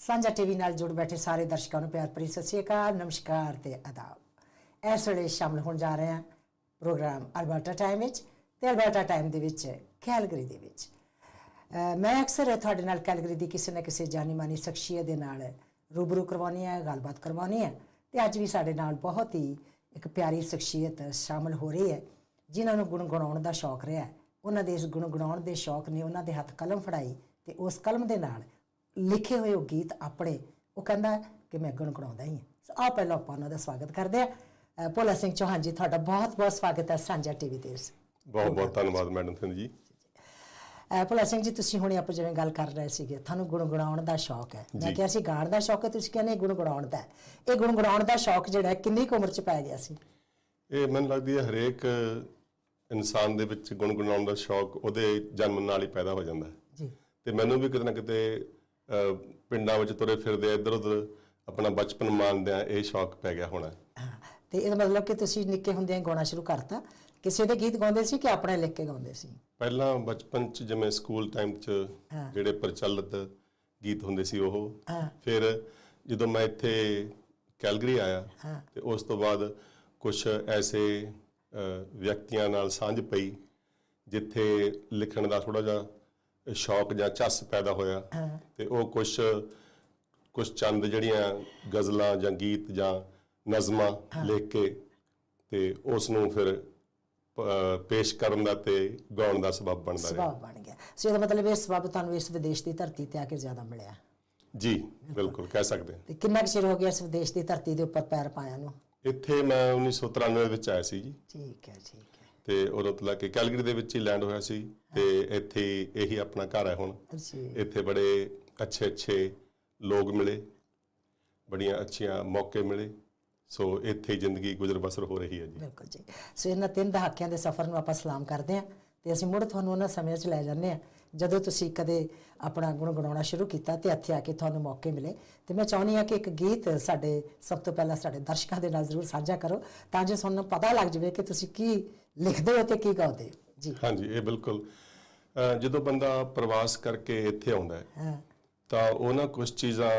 साझा टीवी जुड़ बैठे सारे दर्शकों प्यार भरी सत श्रीकाल नमस्कार ते अदाब इस वे शामिल हो जा रहे हैं programme Alberta time Alberta time के कैलगरी के ਮੈਂ ਅਕਸਰ ਤੁਹਾਡੇ ਨਾਲ ਕੈਲਗਰੀ ਦੀ ਕਿਸੇ ਨਾ ਕਿਸੇ ਜਾਨੀ ਮਾਨੀ ਸ਼ਖਸੀਅਤ ਦੇ ਨਾਲ ਰੂਬਰੂ ਕਰਵਾਉਣੀ ਹੈ, ਗੱਲਬਾਤ ਕਰਵਾਉਣੀ ਹੈ ਤੇ ਅੱਜ ਵੀ ਸਾਡੇ ਨਾਲ ਬਹੁਤ ਹੀ ਇੱਕ ਪਿਆਰੀ ਸ਼ਖਸੀਅਤ ਸ਼ਾਮਲ ਹੋ ਰਹੀ ਹੈ, ਜਿਨ੍ਹਾਂ ਨੂੰ ਗੁਣਗੁਣਾਉਣ ਦਾ ਸ਼ੌਕ ਰਿਹਾ ਉਹਨਾਂ ਦੇ ਇਸ ਗੁਣਗੁਣਾਉਣ ਦੇ ਸ਼ੌਕ ਨੇ ਉਹਨਾਂ ਦੇ ਹੱਥ ਕਲਮ ਫੜਾਈ ਤੇ ਉਸ ਕਲਮ ਦੇ ਨਾਲ ਲਿਖੇ ਹੋਏ ਉਹ ਗੀਤ ਆਪਣੇ, ਉਹ ਕਹਿੰਦਾ ਕਿ ਮੈਂ ਗੁਣਗੁਣਾਉਂਦਾ ਹੀ ਹਾਂ। ਸੋ ਆਓ ਪਹਿਲਾਂ ਆਪਾਂ ਉਹਨਾਂ ਦਾ ਸਵਾਗਤ ਕਰਦੇ ਹਾਂ। ਭੋਲਾ ਸਿੰਘ ਚੌਹਾਨ ਜੀ, ਤੁਹਾਡਾ ਬਹੁਤ ਬਹੁਤ ਸਵਾਗਤ ਹੈ ਸਾਂਝਾ ਟੀਵੀ ਤੇ ਇਸ ਬਹੁਤ ਬਹੁਤ ਧੰਨਵਾਦ ਮੈਡਮ ਸਿੰਘ ਜੀ। ਭੋਲਾ ਸਿੰਘ ਜੀ ਤੁਸੀਂ ਹੁਣੇ ਆਪਾਂ ਜਿਵੇਂ ਗੱਲ ਕਰ ਰਹੇ ਸੀਗੇ ਤੁਹਾਨੂੰ ਗੁਣਗੁਣਾਉਣ ਦਾ ਸ਼ੌਕ ਹੈ। ਮੈਂ। ਕਿਹਾ ਸੀ ਗਾਣ ਦਾ ਸ਼ੌਕ ਹੈ ਤੁਸੀਂ ਕਹਿੰਦੇ ਗੁਣਗੁਣਾਉਣ ਦਾ। ਇਹ ਗੁਣਗੁਣਾਉਣ ਦਾ ਸ਼ੌਕ ਜਿਹੜਾ ਕਿੰਨੀ ਕੁ ਉਮਰ ਚ ਪੈ ਗਿਆ ਸੀ? ਇਹ ਮੈਨੂੰ ਲੱਗਦੀ ਹੈ ਹਰੇਕ ਇਨਸਾਨ ਦੇ ਵਿੱਚ ਗੁਣਗੁਣਾਉਣ ਦਾ ਸ਼ੌਕ ਉਹਦੇ ਜਨਮ ਨਾਲ ਹੀ ਪੈਦਾ ਹੋ ਜਾਂਦਾ ਹੈ। ਜੀ। ਤੇ ਮੈਨੂੰ ਵੀ ਕਿਤੇ ਨਾ ਕਿਤੇ ਪਿੰਡਾਂ ਵਿੱਚ ਤੁਰੇ ਫਿਰਦੇ ਇੱਧਰ ਉੱਧਰ ਆਪਣਾ ਬਚਪਨ ਮਾਣਦਿਆਂ ਇਹ ਸ਼ੌਕ ਪੈ ਗਿਆ ਹੋਣਾ ਤੇ ਇਹਦਾ ਮਤਲਬ ਕਿ ਤੁਸੀਂ ਨਿੱਕੇ ਹੁੰਦਿਆਂ ਗਾਉਣਾ ਸ਼ੁਰੂ ਕਰਤਾ। ਕਿਸੇ ਦੇ ਗੀਤ ਗਾਉਂਦੇ ਸੀ ਕਿ ਆਪਣੇ ਲਿਖ ਕੇ ਗਾਉਂਦੇ ਸੀ ਪਹਿਲਾਂ ਬਚਪਨ 'ਚ ਜਿਵੇਂ ਸਕੂਲ ਟਾਈਮ 'ਚ। ਜਿਹੜੇ ਪ੍ਰਚਲਿਤ ਗੀਤ ਹੁੰਦੇ ਸੀ ਉਹ। ਫਿਰ ਜਦੋਂ ਮੈਂ ਇੱਥੇ ਕੈਲਗਰੀ ਆਇਆ। ਤੇ ਉਸ ਤੋਂ ਬਾਅਦ ਕੁਝ ਐਸੇ ਵਿਅਕਤੀਆਂ ਨਾਲ ਸਾਂਝ ਪਈ ਜਿੱਥੇ ਲਿਖਣ ਦਾ ਥੋੜਾ ਜਿਹਾ ਸ਼ੌਕ ਜਾਂ ਚੱਸ ਪੈਦਾ ਹੋਇਆ। ਤੇ ਉਹ ਕੁਝ ਕੁਝ ਚੰਦ ਜਿਹੜੀਆਂ ਗਜ਼ਲਾਂ ਜਾਂ ਗੀਤ ਜਾਂ ਨਜ਼ਮਾਂ ਲਿਖ ਕੇ ਤੇ ਉਸ ਨੂੰ ਫਿਰ ਪੇਸ਼ ਕਰਨ ਦਾ ਤੇ ਗਾਉਣ ਦਾ ਸਬਬ ਬਣਦਾ ਰਿਹਾ। ਸੁਭਾਅ ਬਣ ਗਿਆ। ਸੋ ਇਹਦਾ ਮਤਲਬ ਇਹ ਸਬਬ ਤੁਹਾਨੂੰ ਇਸ ਵਿਦੇਸ਼ ਦੀ ਧਰਤੀ ਤੇ ਆ ਕੇ ਜ਼ਿਆਦਾ ਮਿਲਿਆ। ਜੀ ਬਿਲਕੁਲ ਕਹਿ ਸਕਦੇ ਤੇ ਕਿੰਨਾ ਕੁ ਚਿਰ ਹੋ ਗਿਆ ਇਸ ਵਿਦੇਸ਼ ਦੀ ਧਰਤੀ ਦੇ ਉੱਪਰ ਪੈਰ ਪਾਇਆ ਨੂੰ? ਇੱਥੇ ਮੈਂ 1993 ਵਿੱਚ ਆਇਆ ਸੀ ਜੀ। ਠੀਕ ਹੈ ਠੀਕ ਹੈ। ਤੇ ਉਦੋਂ ਤੋਂ ਲੈ ਕੇ ਕੈਲਗਰੀ ਦੇ ਵਿੱਚ ਹੀ ਲੈਂਡ ਹੋਇਆ ਸੀ। ਤੇ ਇੱਥੇ ਇਹੀ ਆਪਣਾ ਘਰ ਹੈ ਹੁਣ। ਜੀ ਇੱਥੇ ਬੜੇ ਅੱਛੇ ਅੱਛੇ ਲੋਕ ਮਿਲੇ। ਬੜੀਆਂ ਅੱਛੀਆਂ ਮੌਕੇ ਮਿਲੇ। ਸੋ ਇੱਥੇ ਜ਼ਿੰਦਗੀ ਗੁਜ਼ਰ ਬਸਰ ਹੋ ਰਹੀ ਹੈ ਜੀ। ਬਿਲਕੁਲ ਜੀ। ਸੋ ਇਹਨਾਂ ਤਿੰਨ ਦਹਾਕਿਆਂ ਦੇ ਸਫ਼ਰ ਨੂੰ ਆਪਾਂ ਸਲਾਮ ਕਰਦੇ ਹਾਂ ਤੇ ਅਸੀਂ ਮੁੜ ਤੁਹਾਨੂੰ ਉਹਨਾਂ ਸਮੇਂ 'ਚ ਲੈ ਜਾਂਦੇ ਹਾਂ। ਜਦੋਂ ਤੁਸੀਂ ਕਦੇ ਆਪਣਾ ਗੁਣਗੁਣਾਉਣਾ ਸ਼ੁਰੂ ਕੀਤਾ ਤੇ ਇੱਥੇ ਆ ਕੇ ਤੁਹਾਨੂੰ ਮੌਕੇ ਮਿਲੇ ਤੇ ਮੈਂ ਚਾਹੁੰਦੀ ਹਾਂ ਕਿ ਇੱਕ ਗੀਤ ਸਾਡੇ ਸਭ ਤੋਂ ਪਹਿਲਾਂ ਸਾਡੇ ਦਰਸ਼ਕਾਂ ਦੇ ਨਾਲ ਜ਼ਰੂਰ ਸਾਂਝਾ ਕਰੋ ਤਾਂ ਜੋ ਸਾਨੂੰ ਪਤਾ ਲੱਗ ਜਾਵੇ ਕਿ ਤੁਸੀਂ ਕੀ ਲਿਖਦੇ ਹੋ ਤੇ ਕੀ ਗਾਉਂਦੇ ਹੋ। ਜੀ। ਹਾਂਜੀ ਇਹ ਬਿਲਕੁਲ ਜਦੋਂ ਬੰਦਾ ਪ੍ਰਵਾਸ ਕਰਕੇ ਇੱਥੇ ਆਉਂਦਾ ਹੈ ਤਾਂ ਉਹ ਨਾ ਕੁਝ ਚੀਜ਼ਾਂ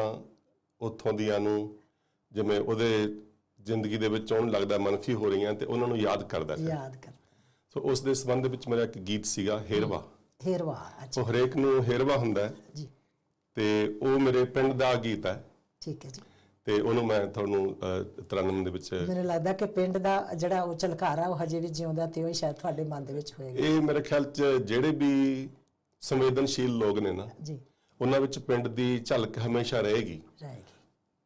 ਉੱਥੋਂ ਦੀਆਂ ਨੂੰ ਜਿਵੇਂ ਉਹਦੇ ਜ਼ਿੰਦਗੀ ਦੇ ਵਿੱਚ ਉਹਨੂੰ ਲੱਗਦਾ ਮਨਫੀ ਹੋ ਰਹੀਆਂ ਤੇ ਉਹਨਾਂ ਨੂੰ ਯਾਦ ਕਰਦਾ ਹੈ ਯਾਦ ਕਰ ਸੋ ਉਸ ਦੇ ਸੰਬੰਧ ਵਿੱਚ ਮੇਰਾ ਇੱਕ ਗੀਤ ਸੀਗਾ ਹੇਰਵਾ। ਹੇਰਵਾ ਅੱਛਾ। ਸੋ ਹਰੇਕ ਨੂੰ ਹੇਰਵਾ ਹੁੰਦਾ ਹੈ। ਜੀ। ਤੇ ਉਹ ਮੇਰੇ ਪਿੰਡ ਦਾ ਗੀਤ ਹੈ। ਠੀਕ ਹੈ ਜੀ। ਤੇ ਉਹਨੂੰ ਮੈਂ ਤੁਹਾਨੂੰ ਤਰਨਮ ਦੇ ਵਿੱਚ ਮੈਨੂੰ ਲੱਗਦਾ ਕਿ ਪਿੰਡ ਦਾ ਜਿਹੜਾ ਉਹ ਝਲਕਾਰਾ ਉਹ ਹਜੇ ਵੀ ਜਿਉਂਦਾ ਤੇ ਉਹ ਹੀ ਸ਼ਾਇਦ ਤੁਹਾਡੇ ਮਨ ਦੇ ਵਿੱਚ ਹੋਏਗਾ। ਇਹ ਮੇਰੇ ਖਿਆਲ 'ਚ ਜਿਹੜੇ ਵੀ ਸੰਵੇਦਨਸ਼ੀਲ ਲੋਕ ਨੇ ਨਾ ਜੀ। ਉਹਨਾਂ ਵਿੱਚ ਪਿੰਡ ਦੀ ਝਲਕ ਹਮੇਸ਼ਾ ਰਹੇਗੀ। ਰਹੇਗੀ।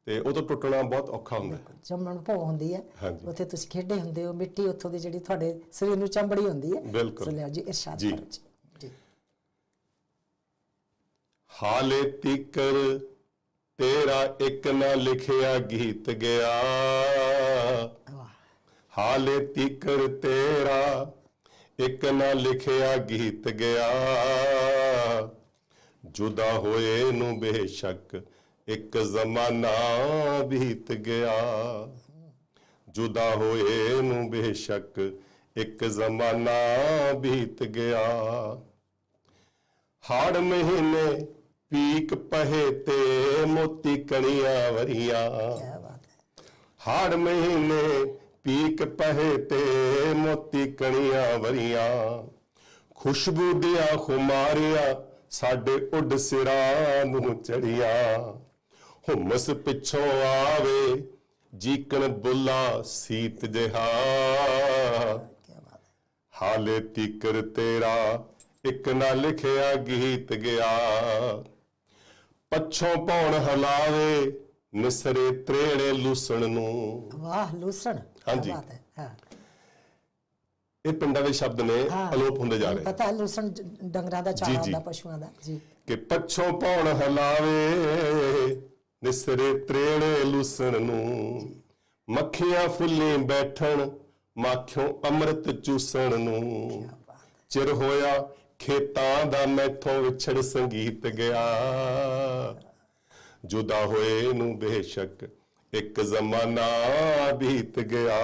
ਤੇ ਉਹ ਤੋਂ ਟੁੱਟਣਾ ਬਹੁਤ ਔਖਾ ਹੁੰਦਾ ਹੈ। ਜੰਮਣ ਭੋ ਹੁੰਦੀ ਹੈ। ਉੱਥੇ ਤੁਸੀਂ ਖੇਡੇ ਹੁੰਦੇ ਹੋ ਮਿੱਟੀ ਉੱਥੋਂ ਦੀ ਜਿਹੜੀ ਤੁਹਾਡੇ ਸਰੀਰ ਨੂੰ ਚੰਬੜੀ ਹੁੰਦੀ ਹੈ। ਬਿਲਕੁਲ। ਸੋ ਲਿਆਓ ਜੀ ਇਰਸ਼ਾਦ ਜੀ। ਕਰੋ ਜੀ। ਜੀ। ਹਾਲੇ ਤੀਕਰ ਤੇਰਾ ਇੱਕ ਨਾ ਲਿਖਿਆ ਗੀਤ ਗਿਆ। ਹਾਲੇ ਤੀਕਰ ਤੇਰਾ ਇੱਕ ਨਾ ਲਿਖਿਆ ਗੀਤ ਗਿਆ। ਜੁਦਾ ਹੋਏ ਨੂੰ ਬੇਸ਼ੱਕ ਇੱਕ ਜ਼ਮਾਨਾ ਬੀਤ ਗਿਆ। ਜੁਦਾ ਹੋਏ ਨੂੰ ਬੇਸ਼ੱਕ ਇੱਕ ਜ਼ਮਾਨਾ ਬੀਤ ਗਿਆ। ਹਾੜ ਮਹੀਨੇ ਪੀਕ ਪਹੇ ਤੇ ਮੋਤੀ ਕਣੀਆਂ ਵਰੀਆਂ। ਕੀ ਹਾੜ ਮਹੀਨੇ ਪੀਕ ਪਹੇ ਤੇ ਮੋਤੀ ਕਣੀਆਂ ਵਰੀਆਂ। ਖੁਸ਼ਬੂ ਦੀਆਂ ਖੁਮਾਰੀਆਂ ਸਾਡੇ ਉੱਡ ਸਿਰਾਂ ਨੂੰ ਚੜੀਆਂ। ਹੁਮਸ ਪਿੱਛੋਂ ਆਵੇ ਜੀਕਣ ਬੁੱਲਾ ਸੀਤ ਜਿਹਾ ਹਾਲੇ ਤੀਕਰ ਤੇਰਾ ਇੱਕ ਨਾ ਲਿਖਿਆ ਗੀਤ ਗਿਆ ਪੱਛੋਂ ਪੌਣ ਹਲਾਵੇ ਨਿਸਰੇ ਤ੍ਰੇੜੇ ਲੂਸਣ ਨੂੰ ਵਾਹ ਲੂਸਣ ਹਾਂਜੀ। ਬਾਤ ਹੈ ਹਾਂ ਇਹ ਪਿੰਡਾਂ ਦੇ ਸ਼ਬਦ ਨੇ। ਅਲੋਪ ਹੁੰਦੇ ਜਾ ਰਹੇ ਪਤਾ ਲੂਸਣ ਡੰਗਰਾਂ ਦਾ ਚਾਰਾ। ਹੁੰਦਾ ਪਸ਼ੂਆਂ ਦਾ ਜੀ ਕਿ ਪੱਛੋਂ ਪੌਣ ਹਲਾਵੇ ਨਿਸਰੇ ਤ੍ਰੇੜੇ ਲੂਸਣ ਨੂੰ। ਮੱਖੀਆਂ ਫੁੱਲੀ ਬੈਠਣ ਮਾਖਿਓ ਅੰਮ੍ਰਿਤ ਚੂਸਣ ਨੂੰ। ਚਿਰ ਹੋਇਆ ਖੇਤਾਂ ਦਾ ਮੈਥੋਂ ਵਿਛੜ ਸੰਗੀਤ ਗਿਆ। ਜੁਦਾ ਹੋਏ ਨੂੰ ਬੇਸ਼ੱਕ ਇੱਕ ਜ਼ਮਾਨਾ ਬੀਤ ਗਿਆ।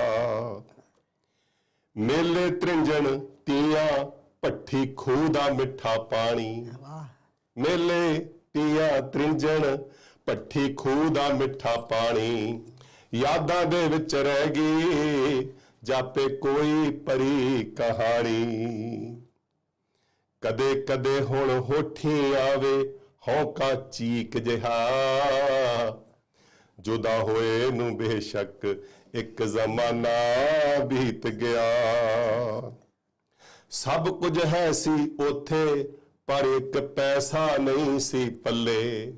ਮੇਲੇ ਤ੍ਰਿੰਜਣ ਤੀਆਂ ਭੱਠੀ ਖੂਹ ਦਾ ਮਿੱਠਾ ਪਾਣੀ। ਮੇਲੇ ਤੀਆਂ ਤ੍ਰਿੰਜਣ ਪੱਠੀ ਖੂਹ ਦਾ ਮਿੱਠਾ ਪਾਣੀ ਯਾਦਾਂ ਦੇ ਵਿੱਚ ਰਹਿ ਗਈ, ਜਾਪੇ ਕੋਈ ਪਰੀ ਕਹਾਣੀ। ਕਦੇ ਕਦੇ ਹੁਣ ਹੋਠੀ ਆਵੇ, ਹੌਕਾ ਚੀਕ ਜਿਹਾ। ਜੁਦਾ ਹੋਏ ਨੂੰ ਬੇਸ਼ੱਕ ਇੱਕ ਜ਼ਮਾਨਾ ਬੀਤ ਗਿਆ। ਸਭ ਕੁਝ ਹੈ ਸੀ ਉਥੇ, ਪਰ ਇੱਕ ਪੈਸਾ ਨਹੀਂ ਸੀ ਪੱਲੇ।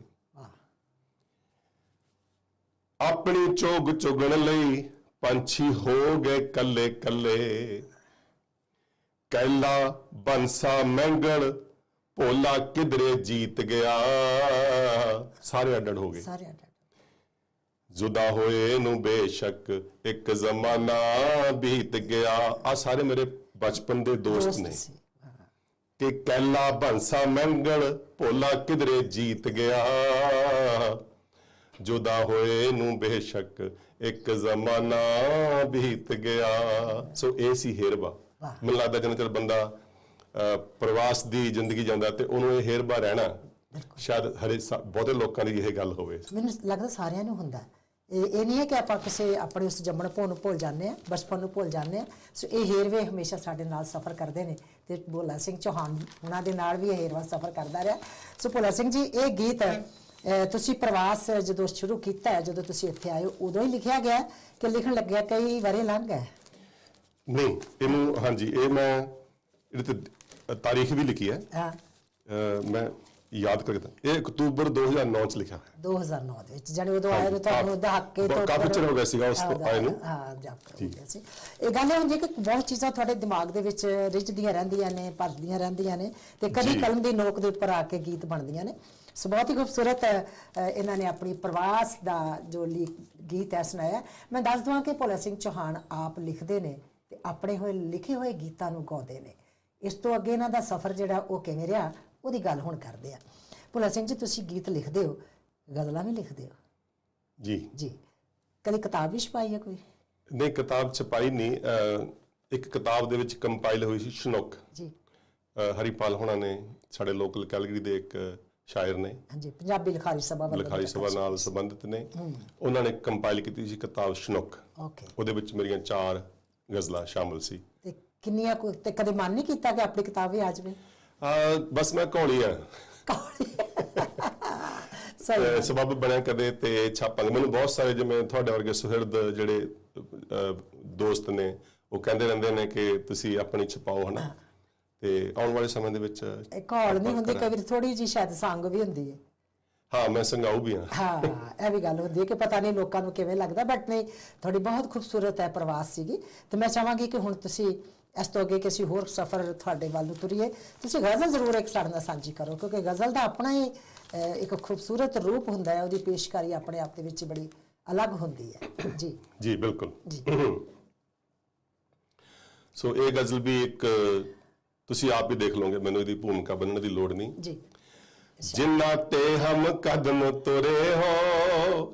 ਆਪਣੀ ਚੋਗ ਚੁਗਣ ਲਈ ਪੰਛੀ ਹੋ ਗਏ ਕੱਲੇ ਕੱਲੇ। ਕੈਲਾ ਬੰਸਾ ਮੰਗਲ ਭੋਲਾ ਕਿਧਰੇ ਜੀਤ ਗਿਆ। ਸਾਰੇ ਅੱਡੜ ਹੋ ਗਏ। ਸਾਰੇ ਅੱਡ ਜੁਦਾ ਹੋਏ ਨੂੰ ਬੇਸ਼ੱਕ ਇੱਕ ਜ਼ਮਾਨਾ ਬੀਤ ਗਿਆ। ਆ ਸਾਰੇ ਮੇਰੇ ਬਚਪਨ ਦੇ ਦੋਸਤ ਨੇ। ਕਿ ਕੈਲਾ ਬੰਸਾ ਮੰਗਲ ਭੋਲਾ ਕਿਧਰੇ ਜੀਤ ਗਿਆ। ਜੁਦਾ ਹੋਏ ਨੂੰ ਬੇਸ਼ੱਕ ਇੱਕ ਜ਼ਮਾਨਾ ਬੀਤ ਗਿਆ। ਸੋ ਇਹ ਸੀ ਹੇਰਬਾ। ਮੈਨੂੰ ਲੱਗਦਾ ਜਿੰਨਾ ਚਿਰ ਬੰਦਾ ਪ੍ਰਵਾਸ ਦੀ ਜ਼ਿੰਦਗੀ ਜਾਂਦਾ ਤੇ ਉਹਨੂੰ ਇਹ ਹੇਰਬਾ ਰਹਿਣਾ ਸ਼ਾਇਦ ਹਰੇ ਬਹੁਤੇ ਲੋਕਾਂ ਦੀ ਇਹ ਗੱਲ ਹੋਵੇ। ਮੈਨੂੰ ਲੱਗਦਾ ਸਾਰਿਆਂ ਨੂੰ ਹੁੰਦਾ। ਹੈ। ਇਹ ਇਹ ਨਹੀਂ ਹੈ ਕਿ ਆਪਾਂ ਕਿਸੇ ਆਪਣੇ ਉਸ ਜੰਮਣ ਭੋ ਨੂੰ ਭੁੱਲ ਜਾਂਦੇ ਆ ਬਚਪਨ ਨੂੰ ਭੁੱਲ ਜਾਂਦੇ ਆ ਸੋ ਇਹ ਹੇਰਵੇ ਹਮੇਸ਼ਾ ਸਾਡੇ ਨਾਲ ਸਫ਼ਰ ਕਰਦੇ ਨੇ ਤੇ ਭੋਲਾ ਸਿੰਘ ਚੌਹਾਨ ਉਹਨਾਂ ਦੇ ਨਾਲ ਵੀ ਇਹ ਹੇਰਵਾ ਸਫ਼ਰ ਕਰਦਾ ਰਿਹਾ। ਸੋ ਭੋਲਾ ਸਿੰਘ ਜੀ ਇਹ ਗੀਤ ਅਹ, ਤੁਸੀਂ ਪ੍ਰਵਾਸ ਜਦੋਂ ਸ਼ੁਰੂ ਕੀਤਾ ਜਦੋਂ ਤੁਸੀਂ ਇੱਥੇ ਆਏ ਉਦੋਂ ਹੀ ਲਿਖਿਆ ਗਿਆ ਕਿ ਲਿਖਣ ਲੱਗਿਆ ਕਈ ਵਾਰੇ ਲੰਘ ਗਏ ਨਹੀਂ ਇਹਨੂੰ ਹਾਂਜੀ ਇਹ ਮੈਂ ਇਹਦੇ ਤੇ ਤਾਰੀਖ ਵੀ ਲਿਖੀ ਹੈ। ਹਾਂ। ਮੈਂ ਯਾਦ ਕਰਕੇ ਦੱਸਾਂ। ਇਹ ਅਕਤੂਬਰ 2009 ਚ ਲਿਖਿਆ ਹੋਇਆ 2009 ਦੇ ਵਿੱਚ ਜਾਨੀ ਉਦੋਂ ਆਏ ਨੂੰ ਤੁਹਾਨੂੰ ਕਾਫੀ- ਦਹਾਕੇ ਤੋਂ ਕਾਫੀ ਚਿਰ ਹੋ ਗਿਆ ਸੀਗਾ ਉਸ ਤੋਂ ਹਾਂ, ਆਏ ਨੂੰ। ਹਾਂ ਜਪ ਹੋ ਗਿਆ ਸੀ ਇਹ ਗੱਲ ਇਹ ਹੁੰਦੀ ਹੈ ਕਿ ਬਹੁਤ ਚੀਜ਼ਾਂ ਤੁਹਾਡੇ ਦਿਮਾਗ ਦੇ ਵਿੱਚ ਰਿੱਝਦੀਆਂ ਰਹਿੰਦੀਆਂ ਨੇ ਭਰਦੀਆਂ ਰਹਿੰਦੀਆਂ ਨੇ ਤੇ ਕਦੀ। ਕਲਮ ਦੀ ਨੋਕ ਦੇ ਉੱਪਰ ਆ ਕੇ ਗੀਤ ਬਣਦੀਆਂ ਨੇ ਸੋ ਬਹੁਤ ਹੀ ਖੂਬਸੂਰਤ ਇਹਨਾਂ ਨੇ ਆਪਣੀ ਪ੍ਰਵਾਸ ਦਾ ਜੋ ਗੀਤ ਹੈ ਸੁਣਾਇਆ ਮੈਂ ਦੱਸ ਦਵਾਂ ਕਿ ਭੋਲਾ ਸਿੰਘ ਚੌਹਾਨ ਆਪ ਲਿਖਦੇ ਨੇ ਤੇ ਆਪਣੇ ਹੋਏ ਲਿਖੇ ਹੋਏ ਗੀਤਾਂ ਨੂੰ ਗਾਉਂਦੇ ਨੇ ਇਸ ਤੋਂ ਅੱਗੇ ਇਹਨਾਂ ਦਾ ਸਫ਼ਰ ਜਿਹੜਾ ਉਹ ਕਿਵੇਂ ਰਿਹਾ ਉਹਦੀ ਗੱਲ ਹੁਣ ਕਰਦੇ ਆ। ਭੋਲਾ ਸਿੰਘ ਜੀ ਤੁਸੀਂ ਗੀਤ ਲਿਖਦੇ ਹੋ ਗਜ਼ਲਾਂ ਵੀ ਲਿਖਦੇ ਹੋ? ਜੀ। ਜੀ। ਕਦੀ ਕਿਤਾਬ ਵੀ ਛਪਾਈ ਹੈ ਕੋਈ? ਨਹੀਂ ਕਿਤਾਬ ਛਪਾਈ ਨਹੀਂ ਇੱਕ ਕਿਤਾਬ ਦੇ ਵਿੱਚ ਕੰਪਾਈਲ ਹੋਈ ਸੀ ਸ਼ਨੁਕ। ਜੀ। ਹਰੀਪਾਲ ਹੋਣਾ ਨੇ ਸਾਡੇ ਲੋਕਲ ਕੈਲਗਰੀ ਦੇ ਇੱਕ ਸ਼ਾਇਰ ਨੇ। ਹਾਂਜੀ ਪੰਜਾਬੀ ਲਿਖਾਰੀ ਸਭਾ ਵੱਲੋਂ ਲਿਖਾਰੀ ਸਭਾ ਨਾਲ ਸੰਬੰਧਿਤ ਨੇ। ਉਹਨਾਂ ਨੇ ਕੰਪਾਈਲ ਕੀਤੀ ਸੀ ਕਿਤਾਬ ਸ਼ਨੁਕ। ਓਕੇ। ਉਹਦੇ ਵਿੱਚ ਮੇਰੀਆਂ ਚਾਰ ਗਜ਼ਲਾਂ ਸ਼ਾਮਲ ਸੀ। ਤੇ ਕਿੰਨੀਆਂ ਕੋਈ ਤੇ ਕਦੇ ਮਨ ਨਹੀਂ ਕੀਤਾ ਕਿ ਆਪਣੀ ਕਿਤਾਬ ਵੀ ਆ ਜਾਵੇ? ਬਸ ਮੈਂ ਕੌਲੀ ਆ। ਸਹੀ ਸਬੱਬ ਬਣਿਆ ਕਦੇ ਤੇ ਛਾਪਾਂਗੇ ਮੈਨੂੰ ਬਹੁਤ ਸਾਰੇ ਜਿਵੇਂ ਤੁਹਾਡੇ ਵਰਗੇ ਸੁਹਿਰਦ ਜਿਹੜੇ ਦੋਸਤ ਨੇ ਉਹ ਕਹਿੰਦੇ ਰਹਿੰਦੇ ਨੇ ਕਿ ਤੁਸੀਂ ਆਪਣੀ ਛਪਾਓ ਹਨਾ? ਤੇ ਆਉਣ ਵਾਲੇ ਸਮੇਂ ਦੇ ਵਿੱਚ ਕਾਲ ਨਹੀਂ ਹੁੰਦੀ ਕਈ ਵਾਰ ਥੋੜੀ ਜੀ ਸ਼ਾਇਦ ਸੰਗ ਵੀ ਹੁੰਦੀ ਹੈ ਹਾਂ ਮੈਂ ਸੰਗਾਊ ਵੀ ਹਾਂ। ਹਾਂ ਇਹ ਵੀ ਗੱਲ ਹੁੰਦੀ ਹੈ ਕਿ ਪਤਾ ਨਹੀਂ ਲੋਕਾਂ ਨੂੰ ਕਿਵੇਂ ਲੱਗਦਾ ਬਟ ਨਹੀਂ ਤੁਹਾਡੀ ਬਹੁਤ ਖੂਬਸੂਰਤ ਹੈ ਪ੍ਰਵਾਸ ਸੀਗੀ। ਤੇ ਮੈਂ ਚਾਹਾਂਗੀ ਕਿ ਹੁਣ ਤੁਸੀਂ ਇਸ ਤੋਂ ਅੱਗੇ ਕਿਸੇ ਹੋਰ ਸਫ਼ਰ ਤੁਹਾਡੇ ਵੱਲ ਨੂੰ ਤੁਰੀਏ ਤੁਸੀਂ ਗਜ਼ਲ ਜ਼ਰੂਰ ਇੱਕ ਸਾਡੇ ਨਾਲ ਸਾਂਝੀ ਕਰੋ ਕਿਉਂਕਿ ਗਜ਼ਲ ਦਾ ਆਪਣਾ ਹੀ ਇੱਕ ਖੂਬਸੂਰਤ ਰੂਪ ਹੁੰਦਾ ਹੈ ਉਹਦੀ ਪੇਸ਼ਕਾਰੀ ਆਪਣੇ ਆਪ ਦੇ ਵਿੱਚ ਬੜੀ ਅਲੱਗ ਹੁੰਦੀ ਹੈ। ਜੀ। ਜੀ ਬਿਲਕੁਲ। ਜੀ। ਸੋ ਇਹ ਗਜ਼ਲ ਵੀ ਇੱਕ ਤੁਸੀਂ ਆਪ ਹੀ ਦੇਖ ਲਓਗੇ ਮੈਨੂੰ ਇਹਦੀ ਭੂਮਿਕਾ ਬਣਨ ਦੀ ਲੋੜ ਨਹੀਂ। ਜੀ। ਜਿੰਨਾ ਤੇ ਹਮ ਕਦਮ ਤੁਰੇ ਹੋ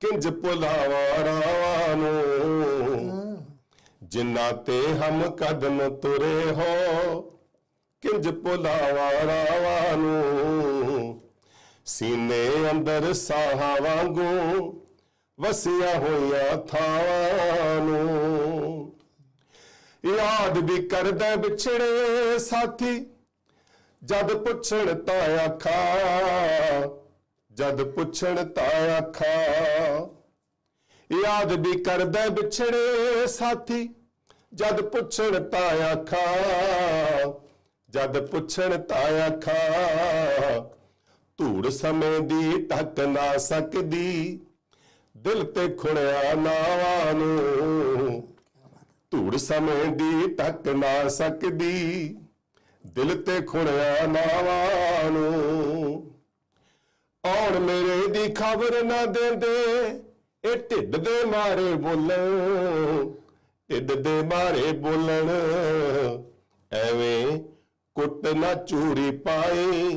ਕਿੰਜ ਭੁਲਾਵਾ ਰਾਵਾਂ ਨੂੰ। ਜਿੰਨਾ ਤੇ ਹਮ ਕਦਮ ਤੁਰੇ ਹੋ, ਕਿੰਜ ਭੁਲਾਵਾ ਰਾਵਾਂ ਨੂੰ। ਸੀਨੇ ਅੰਦਰ ਸਾਹਾਂ ਵਾਂਗੂ ਵਸਿਆ ਹੋਈਆਂ ਥਾਵਾਂ ਨੂੰ। ਯਾਦ ਵੀ ਕਰਦਾ ਵਿਛੜੇ ਸਾਥੀ, ਜਦ ਪੁੱਛਣ ਤਾਂ ਆਖਾਂ, ਜਦ ਪੁੱਛਣ ਤਾਂ ਆਖਾਂ। ਯਾਦ ਵੀ ਕਰਦਾ ਵਿਛੜੇ ਸਾਥੀ ਜਦ ਪੁੱਛਣ ਤਾਂ ਆਖਾਂ ਜਦ ਪੁੱਛਣ ਤਾਂ ਆਖਾਂ ਧੂੜ ਸਮੇਂ ਦੀ ਟੱਕ ਨਾ ਸਕਦੀ, ਦਿਲ ਤੇ ਖੁਣਿਆ ਨਾਵਾਂ ਨੂੰ। ਧੂੜ ਸਮੇਂ ਦੀ ਟੱਕ ਨਾ ਸਕਦੀ, ਦਿਲ ਤੇ ਖੁਣਿਆ ਨਾਵਾਂ ਨੂੰ। ਆਉਣ ਮੇਰੇ ਦੀ ਖਬਰ ਨਾ ਦਿੰਦੇ, ਇਹ ਢਿੱਡ ਦੇ ਮਾਰੇ ਬੋਲੋ। ਢਿੱਡ ਦੇ ਮਾਰੇ ਬੋਲਣ। ਐਵੇਂ ਕੁੱਟ ਨਾ ਚੂਰੀ ਪਾਏ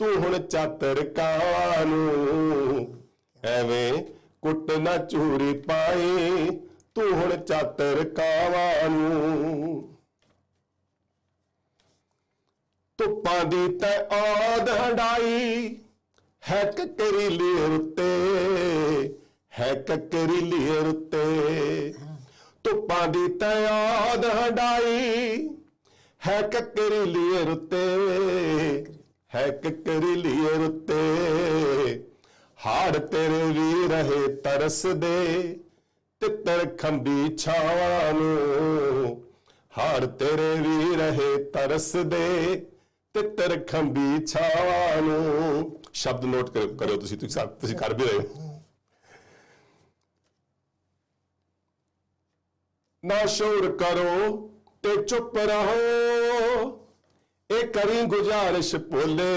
ਤੂੰ ਹੁਣ ਚਾਤਰ ਕਾਨੂੰ। ਐਵੇਂ ਕੁੱਟ ਨਾ ਚੂਰੀ ਪਾਏ ਤੂੰ ਹੁਣ ਚਾਤਰ ਕਾਵਾਂ ਨੂੰ ਧੁੱਪਾਂ ਦੀ ਤੈ ਆਦ ਹੰਡਾਈ ਹੈ ਕੱਕਰੀ ਲੀਰ ਉੱਤੇ ਹੈ ਕੱਕਰੀ ਲੀਰ ਉੱਤੇ ਧੁੱਪਾਂ ਦੀ ਤਾਂ ਹੰਡਾਈ ਹੈ ਕੱਕਰੀ ਲੀਰ ਉੱਤੇ, ਹੈ ਕੱਕਰੀ ਲੀਰ ਉੱਤੇ। ਹਾੜ ਤੇਰੇ ਵੀ ਰਹੇ ਤਰਸਦੇ, ਤਿੱਤਰ ਖੰਬੀ ਛਾਵਾਂ ਨੂੰ। ਹਾੜ ਤੇਰੇ ਵੀ ਰਹੇ ਤਰਸਦੇ, ਤਿੱਤਰ ਖੰਬੀ ਛਾਵਾਂ ਨੂੰ। ਸ਼ਬਦ ਨੋਟ ਕਰ- ਕਰਿਓ ਤੁਸੀਂ ਤੁਸੀਂ ਸਾ- ਕਰ ਵੀ ਰਹੇ ਨਾ ਸ਼ੋਰ ਕਰੋ ਤੇ ਚੁੱਪ ਰਹੋ। ਇਹ ਕਰੀ ਗੁਜ਼ਾਰਿਸ਼ ਭੋਲੇ,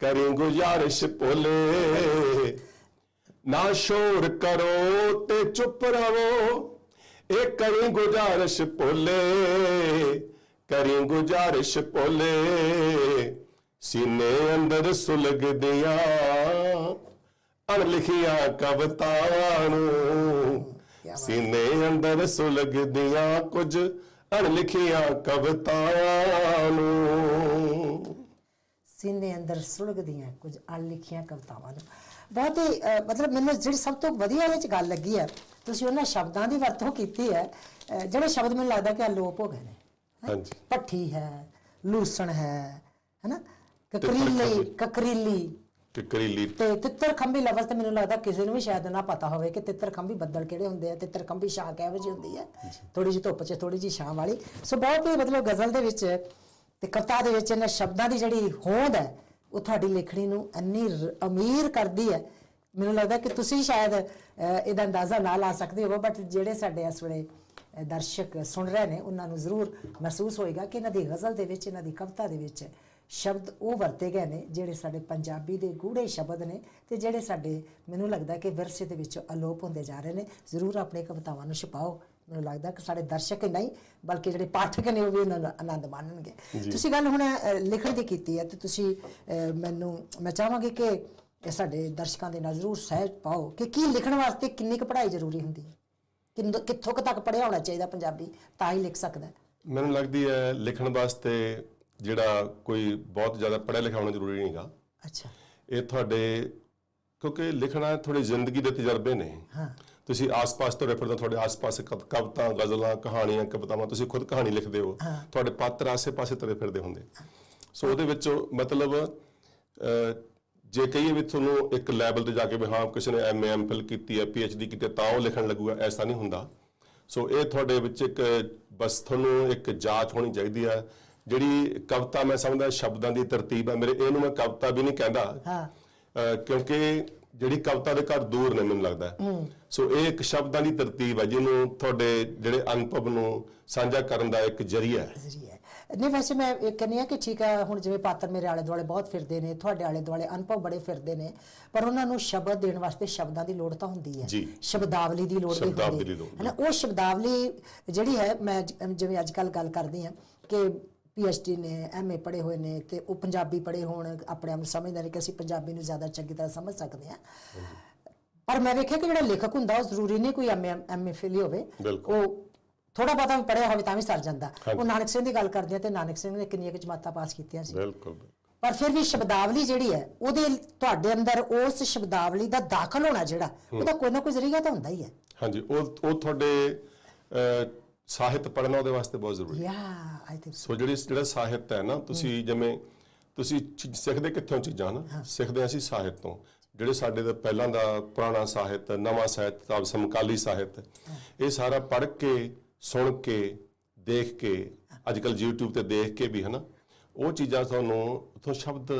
ਕਰੀ ਗੁਜ਼ਾਰਿਸ਼ ਭੋਲੇ। ਨਾ ਸ਼ੋਰ ਕਰੋ ਤੇ ਚੁੱਪ ਰਹੋ, ਇਹ ਕਰੀ ਗੁਜ਼ਾਰਿਸ਼ ਭੋਲੇ, ਕਰੀ ਗੁਜ਼ਾਰਿਸ਼ ਭੋਲੇ। ਸੀਨੇ ਅੰਦਰ ਸੁਲਗਦੀਆਂ ਅਣਲਿਖੀਆਂ ਕਵਤਾਵਾਂ ਨੂੰ ਸੀਨੇ ਅੰਦਰ ਸੁਲਗਦੀਆਂ ਕੁਝ ਅਣਲਿਖੀਆਂ ਕਵਤਾਵਾਂ ਨੂੰ। ਸੀਨੇ ਅੰਦਰ ਸੁਲਗਦੀਆਂ ਕੁਝ ਅਣਲਿਖੀਆਂ ਕਵਿਤਾਵਾਂ ਨੂੰ। ਬਹੁਤ ਹੀ ਮਤਲਬ ਮੈਨੂੰ ਜਿਹੜੀ ਸਭ ਤੋਂ ਵਧੀਆ ਇਹਦੇ ਚ ਗੱਲ ਲੱਗੀ ਹੈ ਤੁਸੀਂ ਉਹਨਾਂ ਸ਼ਬਦਾਂ ਦੀ ਵਰਤੋਂ ਕੀਤੀ ਹੈ ਜਿਹੜੇ ਸ਼ਬਦ ਮੈਨੂੰ ਲੱਗਦਾ ਕਿ ਅਲੋਪ ਹੋ ਗਏ ਨੇ। ਹਾਂਜੀ। ਪੱਠੀ ਹੈ ਲੂਸਣ ਹੈ ਹੈਨਾ? ਕਕਰੀਲੀ। ਕਕਰੀਲੀ। ਟਿਕਰੀਲੀ ਤੇ ਤਿੱਤਰ ਖੰਭੀ ਲਫ਼ਜ਼ ਤੇ ਮੈਨੂੰ ਲੱਗਦਾ ਕਿਸੇ ਨੂੰ ਵੀ ਸ਼ਾਇਦ ਨਾ ਪਤਾ ਹੋਵੇ ਕਿ ਤਿੱਤਰ ਖੰਭੀ ਬੱਦਲ ਕਿਹੜੇ ਹੁੰਦੇ ਆ ਤਿੱਤਰ ਖੰਭੀ ਛਾਂ ਕਿਹੋ ਜਿਹੀ ਹੁੰਦੀ ਹੈ ਥੋੜੀ ਜਿਹੀ ਧੁੱਪ 'ਚ ਥੋੜੀ ਜਿਹੀ ਛਾਂ ਵਾਲੀ। ਸੋ ਬਹੁਤ ਹੀ ਮਤਲਬ ਗਜ਼ਲ ਦੇ ਵਿੱਚ ਤੇ ਕਵਿਤਾ ਦੇ ਵਿੱਚ ਇਹਨਾਂ ਸ਼ਬਦਾਂ ਦੀ ਜਿਹੜੀ ਹੋਂਦ ਹੈ ਉਹ ਤੁਹਾਡੀ ਲਿਖਣੀ ਨੂੰ ਇੰਨੀ ਅਮੀਰ ਕਰਦੀ ਹੈ। ਮੈਨੂੰ ਲੱਗਦਾ ਕਿ ਤੁਸੀਂ ਸ਼ਾਇਦ ਇਹਦਾ ਅੰਦਾਜ਼ਾ ਨਾ ਲਾ ਸਕਦੇ ਹੋ ਬਟ ਜਿਹੜੇ ਸਾਡੇ ਇਸ ਵੇਲੇ ਦਰਸ਼ਕ ਸੁਣ ਰਹੇ ਨੇ ਉਹਨਾਂ ਨੂੰ ਜ਼ਰੂਰ ਮਹਿਸੂਸ ਹੋਏਗਾ ਕਿ ਇਹਨਾਂ ਦੀ ਗਜ਼ਲ ਦੇ ਵਿੱਚ ਇਹਨਾਂ ਦੀ ਕਵਿਤਾ ਦੇ ਵਿੱਚ ਸ਼ਬਦ ਉਹ ਵਰਤੇ ਗਏ ਨੇ ਜਿਹੜੇ ਸਾਡੇ ਪੰਜਾਬੀ ਦੇ ਗੂੜੇ ਸ਼ਬਦ ਨੇ ਤੇ ਜਿਹੜੇ ਸਾਡੇ ਮੈਨੂੰ ਲੱਗਦਾ ਕਿ ਵਿਰਸੇ ਦੇ ਵਿੱਚੋਂ ਅਲੋਪ ਹੁੰਦੇ ਜਾ ਰਹੇ ਨੇ। ਜ਼ਰੂਰ ਆਪਣੇ ਕਵਿਤਾਵਾਂ ਨੂੰ ਛਪਾਓ। ਮੈਨੂੰ ਲੱਗਦਾ ਕਿ ਸਾਡੇ ਦਰਸ਼ਕ ਹੀ ਨਹੀਂ ਬਲਕਿ ਜਿਹੜੇ ਪਾਠਕ ਨੇ ਉਹ ਵੀ ਉਹਨਾਂ ਦਾ ਆਨੰਦ ਮਾਣਨਗੇ। ਤੁਸੀਂ ਗੱਲ ਹੁਣ ਲਿਖਣ ਦੀ ਕੀਤੀ ਹੈ ਤੇ ਤੁਸੀਂ ਮੈਨੂੰ ਮੈਂ ਚਾਹਾਂਗੀ ਕਿ ਸਾਡੇ ਦਰਸ਼ਕਾਂ ਦੇ ਨਾਲ ਜ਼ਰੂਰ ਸਹਿਜ ਪਾਓ ਕਿ ਕੀ ਲਿਖਣ ਵਾਸਤੇ ਕਿੰਨੀ ਕੁ ਪੜ੍ਹਾਈ ਜ਼ਰੂਰੀ ਹੁੰਦੀ ਹੈ? ਕਿੰਨ- ਕਿੱਥੋਂ ਤੱਕ ਪੜ੍ਹਿਆ ਹੋਣਾ ਚਾਹੀਦਾ ਪੰਜਾਬੀ? ਤਾਂ ਹੀ ਲਿਖ ਸਕਦਾ। ਮੈਨੂੰ ਲੱਗਦੀ ਹੈ ਲਿਖਣ ਵਾਸਤੇ ਜਿਹੜਾ ਕੋਈ ਬਹੁਤ ਜ਼ਿਆਦਾ ਪੜ੍ਹਿਆ ਲਿਖਿਆ ਹੋਣਾ ਜ਼ਰੂਰੀ ਨਹੀਂਗਾ। ਅੱਛਾ। ਇਹ ਤੁਹਾਡੇ ਕਿਉਂਕਿ ਲਿਖਣਾ ਤੁਹਾਡੀ ਜ਼ਿੰਦਗੀ ਦੇ ਤਜਰਬੇ ਨੇ। ਹਾਂ। ਤੁਸੀਂ ਆਸ-ਪਾਸ ਤੋਂ ਹੋ, ਤੁਹਾਡੇ ਆਸ-ਪਾਸ ਕਵ- ਕਵਿਤਾ ਗਜ਼ਲਾਂ ਕਹਾਣੀਆਂ ਕਵਿਤਾਵਾਂ ਤੁਸੀਂ ਖੁਦ ਕਹਾਣੀ ਲਿਖਦੇ ਹੋ। ਤੁਹਾਡੇ ਪਾਤਰ ਆਸੇ-ਪਾਸੇ ਤੁਰੇ ਫਿਰਦੇ ਹੁੰਦੇ। ਸੋ ਉਹਦੇ ਵਿੱਚ ਮਤਲਬ ਜੇ ਕਹੀਏ ਵੀ ਤੁਹਾਨੂੰ ਇੱਕ ਲੈਵਲ ਤੇ ਜਾ ਕੇ ਵੀ ਹਾਂ ਕਿਸੇ ਨੇ ਐਮਏ ਐਮਫਿਲ ਕੀਤੀ ਹੈ ਪੀਐਚਡੀ ਕੀਤੀ ਹੈ, ਤਾਂ ਉਹ ਲਿਖਣ ਲੱਗੂਗਾ ਐਸਾ ਨਹੀਂ ਹੁੰਦਾ। ਸੋ ਇਹ ਤੁਹਾਡੇ ਵਿੱਚ ਇੱਕ ਬਸ ਤੁਹਾਨੂੰ ਇੱਕ ਜਾਂਚ ਹੋਣੀ ਚਾਹੀਦੀ ਹੈ। ਜਿਹੜੀ ਕਵਿਤਾ ਮੈਂ ਸਮਝਦਾ ਸ਼ਬਦਾਂ ਦੀ ਤਰਤੀਬ ਹੈ ਮੇਰੇ ਇਹਨੂੰ ਮੈਂ ਕਵਿਤਾ ਵੀ ਨਹੀਂ ਕਹਿੰਦਾ ਹਾਂ ਕਿਉਂਕਿ ਜਿਹੜੀ ਕਵਿਤਾ ਦੇ ਘਰ ਦੂਰ ਨੇ ਮੈਨੂੰ ਲੱਗਦਾ। ਸੋ ਇਹ ਇੱਕ ਸ਼ਬਦਾਂ ਦੀ ਤਰਤੀਬ ਹੈ ਜਿਹਨੂੰ ਤੁਹਾਡੇ ਜਿਹੜੇ ਅਨੁਭਵ ਨੂੰ ਸਾਂਝਾ ਕਰਨ ਦਾ ਇੱਕ ਜਰੀਆ ਹੈ ਜ਼ਰੀਆ। ਨਹੀਂ ਵੈਸੇ ਮੈਂ ਇਹ ਕਹਿੰਦੀ ਆ ਕਿ ਠੀਕ ਹੈ ਹੁਣ ਜਿਵੇਂ ਪਾਤਰ ਮੇਰੇ ਆਲੇ ਦੁਆਲੇ ਬਹੁਤ ਫਿਰਦੇ ਨੇ ਤੁਹਾਡੇ ਆਲੇ ਦੁਆਲੇ ਅਨੁਭਵ ਬੜੇ ਫਿਰਦੇ ਨੇ ਪਰ ਉਹਨਾਂ ਨੂੰ ਸ਼ਬਦ ਦੇਣ ਵਾਸਤੇ ਸ਼ਬਦਾਂ ਦੀ ਲੋੜ ਤਾਂ ਹੁੰਦੀ ਹੈ। ਸ਼ਬਦਾਵਲੀ ਦੀ ਲੋੜ ਵੀ ਹੁੰਦੀ। ਹੈ ਉਹ ਸ਼ਬਦਾਵਲੀ ਜਿਹੜੀ ਹੈ ਮੈਂ ਜਿਵੇਂ ਅੱਜ ਕੱਲ ਗੱਲ ਕਰਦੀ ਆ ਕਿ ਪੀਐਚਡੀ ਨੇ ਐਮਏ ਪੜ੍ਹੇ ਹੋਏ ਨੇ ਤੇ ਉਹ ਪੰਜਾਬੀ ਪੜ੍ਹੇ ਹੋਣ ਆਪਣੇ ਆਪ ਨੂੰ ਸਮਝਦੇ ਨੇ ਕਿ ਅਸੀਂ ਪੰਜਾਬੀ ਨੂੰ ਜ਼ਿਆਦਾ ਚੰਗੀ ਤਰ੍ਹਾਂ ਸਮਝ ਸਕਦੇ ਹਾਂ। ਪਰ ਮੈਂ ਵੇਖਿਆ ਕਿ ਜਿਹੜਾ ਲੇਖਕ ਹੁੰਦਾ ਉਹ ਜ਼ਰੂਰੀ ਨਹੀਂ ਕੋਈ ਐਮਏ ਐਮਏ ਫਿਲ ਹੋਵੇ। ਉਹ ਥੋੜਾ ਬਹੁਤਾ ਵੀ ਪੜਿਆ ਹੋਵੇ ਤਾਂ ਵੀ ਸਰ ਜਾਂਦਾ। ਉਹ ਨਾਨਕ ਸਿੰਘ ਦੀ ਗੱਲ ਕਰਦੇ ਆ ਤੇ ਨਾਨਕ ਸਿੰਘ ਨੇ ਕਿੰਨੀਆਂ ਜਮਾਤਾਂ ਪਾਸ ਕੀਤੀਆਂ ਸੀ। ਬਿਲਕੁਲ ਪਰ ਫਿਰ ਵੀ ਸ਼ਬਦਾਵਲੀ ਜਿਹੜੀ ਹੈ ਉਹਦੇ ਤੁਹਾਡੇ ਅੰਦਰ ਉਸ ਸ਼ਬਦਾਵਲੀ ਦਾ ਦਾਖਲ ਹੋਣਾ ਜਿਹੜਾ ਉਹਦਾ ਕੋਈ ਨਾ ਕੋਈ ਜ਼ਰੀਆ ਤਾਂ ਹੁੰਦਾ ਹੀ ਹੈ। ਹਾਂਜੀ ਉਹ ਉਹ ਤੁਹਾਡੇ ਸਾਹਿਤ ਪੜ੍ਹਨਾ ਉਹਦੇ ਵਾਸਤੇ ਬਹੁਤ ਜ਼ਰੂਰੀ ਹੈ। ਯਾ ਆਈ ਥਿੰਕ ਸੋ ਜਿਹੜੀ ਜਿਹੜਾ ਸਾਹਿਤ ਹੈ ਨਾ ਤੁਸੀਂ ਜਿਵੇਂ ਤੁਸੀਂ ਸਿੱਖਦੇ ਕਿੱਥੋਂ ਚੀਜ਼ਾਂ ਨਾ? ਸਿੱਖਦੇ ਅਸੀਂ ਸਾਹਿਤ ਤੋਂ। ਜਿਹੜੇ ਸਾਡੇ ਦਾ ਪਹਿਲਾਂ ਦਾ ਪੁਰਾਣਾ ਸਾਹਿਤ ਨਵਾਂ ਸਾਹਿਤ ਤਾਂ ਸਮਕਾਲੀ ਸਾਹਿਤ ਇਹ ਸਾਰਾ ਪੜ੍ਹ ਕੇ ਸੁਣ ਕੇ ਦੇਖ ਕੇ ਅੱਜ ਕੱਲ YouTube ਤੇ ਦੇਖ ਕੇ ਵੀ ਹਨਾ ਉਹ ਚੀਜ਼ਾਂ ਤੁਹਾਨੂੰ ਉਥੋਂ ਸ਼ਬਦ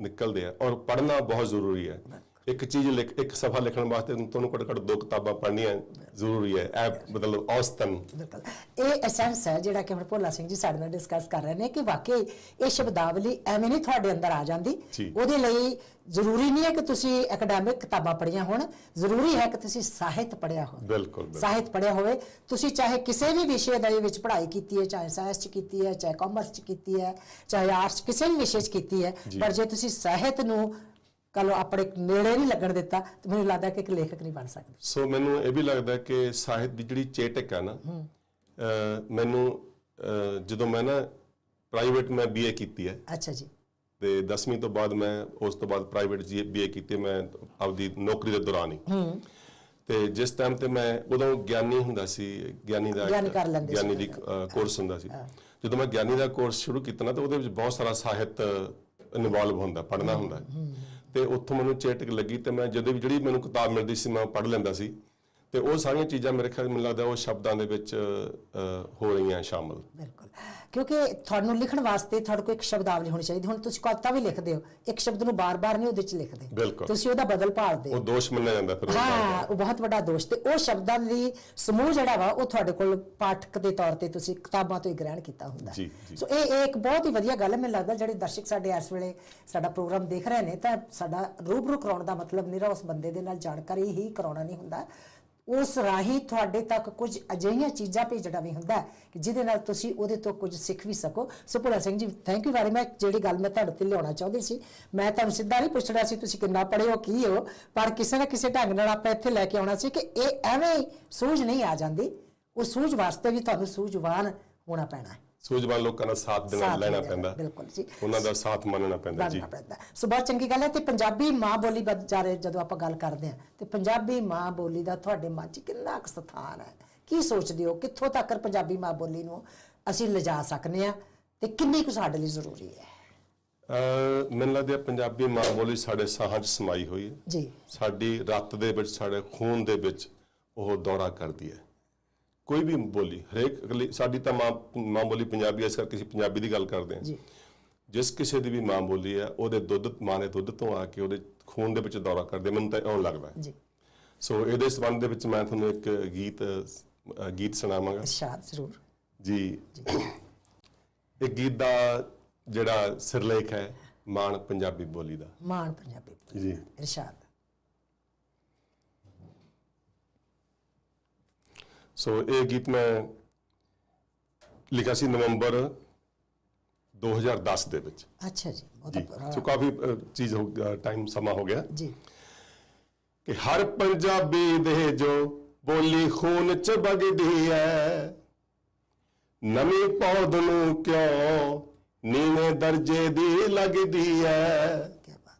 ਨਿਕਲਦੇ ਆ ਔਰ ਪੜ੍ਹਨਾ ਬਹੁਤ ਜ਼ਰੂਰੀ ਹੈ। ਇੱਕ ਚੀਜ਼ ਲਿਖ ਇੱਕ ਸਫਾ ਲਿਖਣ ਵਾਸਤੇ ਤੁਹਾਨੂੰ ਘੱਟੋ ਘੱਟ ਦੋ ਕਿਤਾਬਾਂ ਪੜ੍ਹਨੀਆਂ ਜ਼ਰੂਰੀ ਹੈ। ਇਹ ਮਤਲਬ ਔਸਤਨ। ਬਿਲਕੁਲ। ਇਹ ਐਸੈਂਸ ਹੈ ਜਿਹੜਾ ਕਿ ਹੁਣ ਭੋਲਾ ਸਿੰਘ ਜੀ ਸਾਡੇ ਨਾਲ ਡਿਸਕਸ ਕਰ ਰਹੇ ਨੇ ਕਿ ਵਾਕਈ ਇਹ ਸ਼ਬਦਾਵਲੀ ਐਵੇਂ ਨਹੀਂ ਤੁਹਾਡੇ ਅੰਦਰ ਆ ਜਾਂਦੀ। ਉਹਦੇ ਲਈ ਜ਼ਰੂਰੀ ਨਹੀਂ ਹੈ ਕਿ ਤੁਸੀਂ ਐਕੈਡੈਮਿਕ ਕਿਤਾਬਾਂ ਪੜ੍ਹੀਆਂ ਹੋਣ। ਜ਼ਰੂਰੀ ਹੈ ਕਿ ਤੁਸੀਂ ਸਾਹਿਤ ਪੜ੍ਹਿਆ ਹੋਵੇ। ਬਿਲਕੁਲ ਬਿਲਕੁਲ। ਸਾਹਿਤ ਪੜ੍ਹਿਆ ਹੋਵੇ। ਤੁਸੀਂ ਚਾਹੇ ਕਿਸੇ ਵੀ ਵਿਸ਼ੇ ਦੇ ਵਿੱਚ ਪੜ੍ਹਾਈ ਕੀਤੀ ਹੈ ਚਾਹੇ ਸਾਇੰਸ ਚ ਕੀਤੀ ਹੈ ਚਾਹੇ ਕਾਮਰਸ ਚ ਕੀਤੀ ਹੈ ਚਾਹੇ ਆਰਟਸ ਕਿਸੇ ਵੀ ਵਿਸ਼ੇ ਚ ਕੀਤੀ ਹੈ ਪਰ ਜੇ ਤੁਸੀਂ ਸਾਹਿਤ ਨੂੰ ਕਲੋ ਆਪਣੇ ਨੇੜੇ ਨਹੀਂ ਲੱਗਣ ਦਿੱਤਾ ਤਾਂ ਮੈਨੂੰ ਲੱਗਦਾ ਕਿ ਇੱਕ ਲੇਖਕ ਨਹੀਂ ਬਣ ਸਕਦੇ। ਸੋ ਮੈਨੂੰ ਇਹ ਵੀ ਲੱਗਦਾ ਕਿ ਸਾਹਿਤ ਦੀ ਜਿਹੜੀ ਚੇਟਕ ਹੈ। ਨਾ ਮੈਨੂੰ ਜਦੋਂ ਮੈਂ ਨਾ ਪ੍ਰਾਈਵੇਟ ਮੈਂ ਬੀਏ ਕੀਤੀ ਹੈ। ਅੱਛਾ ਜੀ। ਤੇ 10ਵੀਂ ਤੋਂ ਬਾਅਦ ਮੈਂ ਉਸ ਤੋਂ ਬਾਅਦ ਪ੍ਰਾਈਵੇਟ ਬੀਏ ਕੀਤੀ ਮੈਂ ਆਪਦੀ ਨੌਕਰੀ ਦੇ ਦੌਰਾਨ ਹੀ। ਤੇ ਜਿਸ ਟਾਈਮ ਤੇ ਮੈਂ ਉਦੋਂ ਗਿਆਨੀ ਹੁੰਦਾ ਸੀ ਗਿਆਨੀ ਦਾ ਗਿਆਨੀ ਦੀ ਕੋਰਸ ਹੁੰਦਾ ਸੀ। ਜਦੋਂ ਮੈਂ ਗਿਆਨੀ ਦਾ ਕੋਰਸ ਸ਼ੁਰੂ ਕੀਤਾ ਨਾ ਤਾਂ ਉਹਦੇ ਵਿੱਚ ਬਹੁਤ ਸਾਰਾ ਸਾਹਿਤ ਇਨਵੋਲਵ ਹੁੰਦਾ ਪੜ੍ਹਨਾ ਹੁੰਦਾ। ਤੇ ਉੱਥੋਂ ਮੈਨੂੰ ਚੇਟਕ ਲੱਗੀ ਤੇ ਮੈਂ ਜਦੋਂ ਵੀ ਜਿਹੜੀ ਮੈਨੂੰ ਕਿਤਾਬ ਮਿਲਦੀ ਸੀ, ਮੈਂ ਪੜ੍ਹ ਲੈਂਦਾ ਸੀ। ਤੇ ਉਹ ਸਾਰੀਆਂ ਚੀਜ਼ਾਂ ਮੇਰੇ ਖਿਆਲ ਮੈਨੂੰ ਲੱਗਦਾ ਉਹ ਸ਼ਬਦਾਂ ਦੇ ਵਿੱਚ ਹੋ ਰਹੀਆਂ ਸ਼ਾਮਲ। ਬਿਲਕੁਲ। ਕਿਉਂਕਿ ਤੁਹਾਨੂੰ ਲਿਖਣ ਵਾਸਤੇ ਤੁਹਾਡੇ ਕੋਲ ਇੱਕ ਸ਼ਬਦਾਵਲੀ ਹੋਣੀ ਚਾਹੀਦੀ ਹੁਣ ਤੁਸੀਂ ਕਵਿਤਾ ਵੀ ਲਿਖਦੇ ਹੋ ਇੱਕ ਸ਼ਬਦ ਨੂੰ ਬਾਰ-ਬਾਰ ਨਹੀਂ ਉਹਦੇ ਚ ਲਿਖਦੇ। ਤੁਸੀਂ ਉਹਦਾ ਬਦਲ ਭਾਲਦੇ ਉਹ ਦੋਸ਼ ਮੰਨਿਆ ਜਾਂਦਾ ਫਿਰ ਹਾਂ ਉਹ ਬਹੁਤ ਵੱਡਾ ਦੋਸ਼ ਤੇ ਉਹ ਸ਼ਬਦਾਂ ਦੀ ਸਮੂਹ ਜਿਹੜਾ ਵਾ ਉਹ ਤੁਹਾਡੇ ਕੋਲ ਪਾਠਕ ਦੇ ਤੌਰ ਤੇ ਤੁਸੀਂ ਕਿਤਾਬਾਂ ਤੋਂ ਹੀ ਗ੍ਰਹਿਣ ਕੀਤਾ ਹੁੰਦਾ। ਸੋ ਇਹ ਇੱਕ ਬਹੁਤ ਹੀ ਵਧੀਆ ਗੱਲ ਹੈ ਮੈਨੂੰ ਲੱਗਦਾ ਜਿਹੜੇ ਦਰਸ਼ਕ ਸਾਡੇ ਇਸ ਵੇਲੇ ਸਾਡਾ ਪ੍ਰੋਗਰਾਮ ਦੇਖ ਰਹੇ ਨੇ ਤਾਂ ਸਾਡਾ ਰੂਬਰੂ ਕਰਾਉਣ ਦਾ ਮਤਲਬ ਨਿਰਾ ਉਸ ਬੰਦੇ ਦੇ ਨਾਲ ਜਾਣਕਾਰੀ ਹੀ ਕਰਾਉਣਾ ਨਹੀਂ ਹੁੰਦਾ। ਉਸ ਰਾਹੀਂ ਤੁਹਾਡੇ ਤੱਕ ਕੁਝ ਅਜਿਹੀਆਂ ਚੀਜ਼ਾਂ ਭੇਜਣਾ ਵੀ ਹੁੰਦਾ ਕਿ ਜਿਹਦੇ ਨਾਲ ਤੁਸੀਂ ਉਹਦੇ ਤੋਂ ਕੁਝ ਸਿੱਖ ਵੀ ਸਕੋ। ਸੋ Singh ji thank you very much ਜਿਹੜੀ ਗੱਲ ਮੈਂ ਤੁਹਾਡੇ ਤੇ ਲਿਆਉਣਾ ਚਾਹੁੰਦੀ ਸੀ, ਮੈਂ ਤੁਹਾਨੂੰ ਸਿੱਧਾ ਨਹੀਂ ਪੁੱਛਣਾ ਸੀ, ਤੁਸੀਂ ਕਿੰਨਾ ਪੜ੍ਹੇ ਹੋ, ਕੀ ਹੋ, ਪਰ ਕਿਸੇ ਨਾ ਕਿਸੇ ਢੰਗ ਨਾਲ ਆਪਾਂ ਇੱਥੇ ਲੈ ਕੇ ਆਉਣਾ ਸੀ ਕਿ ਇਹ ਐਵੇਂ ਹੀ ਸੂਝ ਨਹੀਂ ਆ ਜਾਂਦੀ। ਉਹ ਸੂਝ ਵਾਸਤੇ ਵੀ ਤੁਹਾਨੂੰ ਸੂਝਵਾਨ ਹੋਣਾ ਪੈਣਾ ਹੈ। ਸੂਝਵਾਨ ਲੋਕਾਂ ਦਾ ਸਾਥ ਦੇਣਾ ਸਾਥ ਲੈਣਾ ਪੈਂਦਾ। ਬਿਲਕੁਲ ਜੀ। ਉਹਨਾਂ ਦਾ ਸਾਥ ਮੰਨਣਾ ਪੈਂਦਾ ਜੀ। ਬਣਨਾ ਪੈਂਦਾ। ਸੋ ਬਹੁਤ ਚੰਗੀ ਗੱਲ ਹੈ ਤੇ ਪੰਜਾਬੀ ਮਾਂ ਬੋਲੀ ਬਾਰੇ ਜਦੋਂ ਆਪਾਂ ਗੱਲ ਕਰਦੇ ਹਾਂ। ਤੇ ਪੰਜਾਬੀ ਮਾਂ ਬੋਲੀ ਦਾ ਤੁਹਾਡੇ ਮਨ 'ਚ ਕਿੰਨਾ ਕੁ ਸਥਾਨ ਹੈ? ਕੀ ਸੋਚਦੇ ਹੋ? ਕਿੱਥੋਂ ਤੱਕ ਪੰਜਾਬੀ ਮਾਂ ਬੋਲੀ ਨੂੰ ਅਸੀਂ ਲਿਜਾ ਸਕਨੇ ਆ ਤੇ ਕਿੰਨੀ ਕੁ ਸਾਡੇ ਲਈ ਜ਼ਰੂਰੀ ਹੈ? ਮੈਨੂੰ ਲੱਗਦਾ ਪੰਜਾਬੀ ਮਾਂ ਬੋਲੀ ਸਾਡੇ ਸਾਹਾਂ 'ਚ ਸਮਾਈ ਹੋਈ ਹੈ। ਜੀ। ਸਾਡੀ ਰੱਤ ਦੇ ਵਿੱਚ ਸਾਡੇ ਖੂਨ ਦੇ ਵਿੱਚ ਉਹ ਦੌਰਾ ਕਰਦੀ ਹੈ। ਕੋਈ ਵੀ ਬੋਲੀ ਹਰੇਕ ਅਗਲੀ ਸਾਡੀ ਤਾਂ ਮਾਂ ਮਾਂ ਬੋਲੀ ਪੰਜਾਬੀ ਹੈ, ਇਸ ਕਰਕੇ ਅਸੀਂ ਪੰਜਾਬੀ ਦੀ ਗੱਲ ਕਰਦੇ ਹਾਂ। ਜੀ। ਜਿਸ ਕਿਸੇ ਦੀ ਵੀ ਮਾਂ ਬੋਲੀ ਹੈ ਉਹਦੇ ਦੁੱਧ ਮਾਂ ਦੇ ਦੁੱਧ ਤੋਂ ਆ ਕੇ ਉਹਦੇ ਖੂਨ ਦੇ ਵਿੱਚ ਦੌਰਾ ਕਰਦੇ ਮੈਨੂੰ ਤਾਂ ਇਉਂ ਲੱਗਦਾ। ਹੈ। ਜੀ। ਸੋ ਇਹਦੇ ਸੰਬੰਧ ਦੇ ਵਿੱਚ ਮੈਂ ਤੁਹਾਨੂੰ ਇੱਕ ਗੀਤ ਅ, ਗੀਤ ਸੁਣਾਵਾਂਗਾ। ਇਰਸ਼ਾਦ ਜ਼ਰੂਰ। ਜੀ। ਇਹ ਗੀਤ ਦਾ ਜਿਹੜਾ ਸਿਰਲੇਖ ਹੈ ਮਾਣ ਪੰਜਾਬੀ ਬੋਲੀ ਦਾ। ਮਾਣ ਪੰਜਾਬੀ। ਜੀ। ਇਰਸ਼ਾਦ। ਸੋ ਇਹ ਗੀਤ ਮੈਂ ਲਿਖਿਆ ਸੀ ਨਵੰਬਰ 2010 ਦੇ ਵਿੱਚ ਅੱਛਾ ਜੀ ਉਹ ਜੀ ਤਾਂ ਸੋ ਕਾਫੀ ਅ, ਚੀਜ਼ ਹੋ ਟਾਈਮ ਸਮਾਂ ਹੋ ਗਿਆ ਜੀ ਕਿ ਹਰ ਪੰਜਾਬੀ ਦੇ ਜੋ ਬੋਲੀ ਖੂਨ ਚ ਵਗਦੀ ਐ ਨਵੀਂ ਪੌਦ ਨੂੰ ਕਿਉਂ ਨੀਵੇਂ ਦਰਜੇ ਦੀ ਲੱਗਦੀ ਐ ਕੀ ਬਾਤ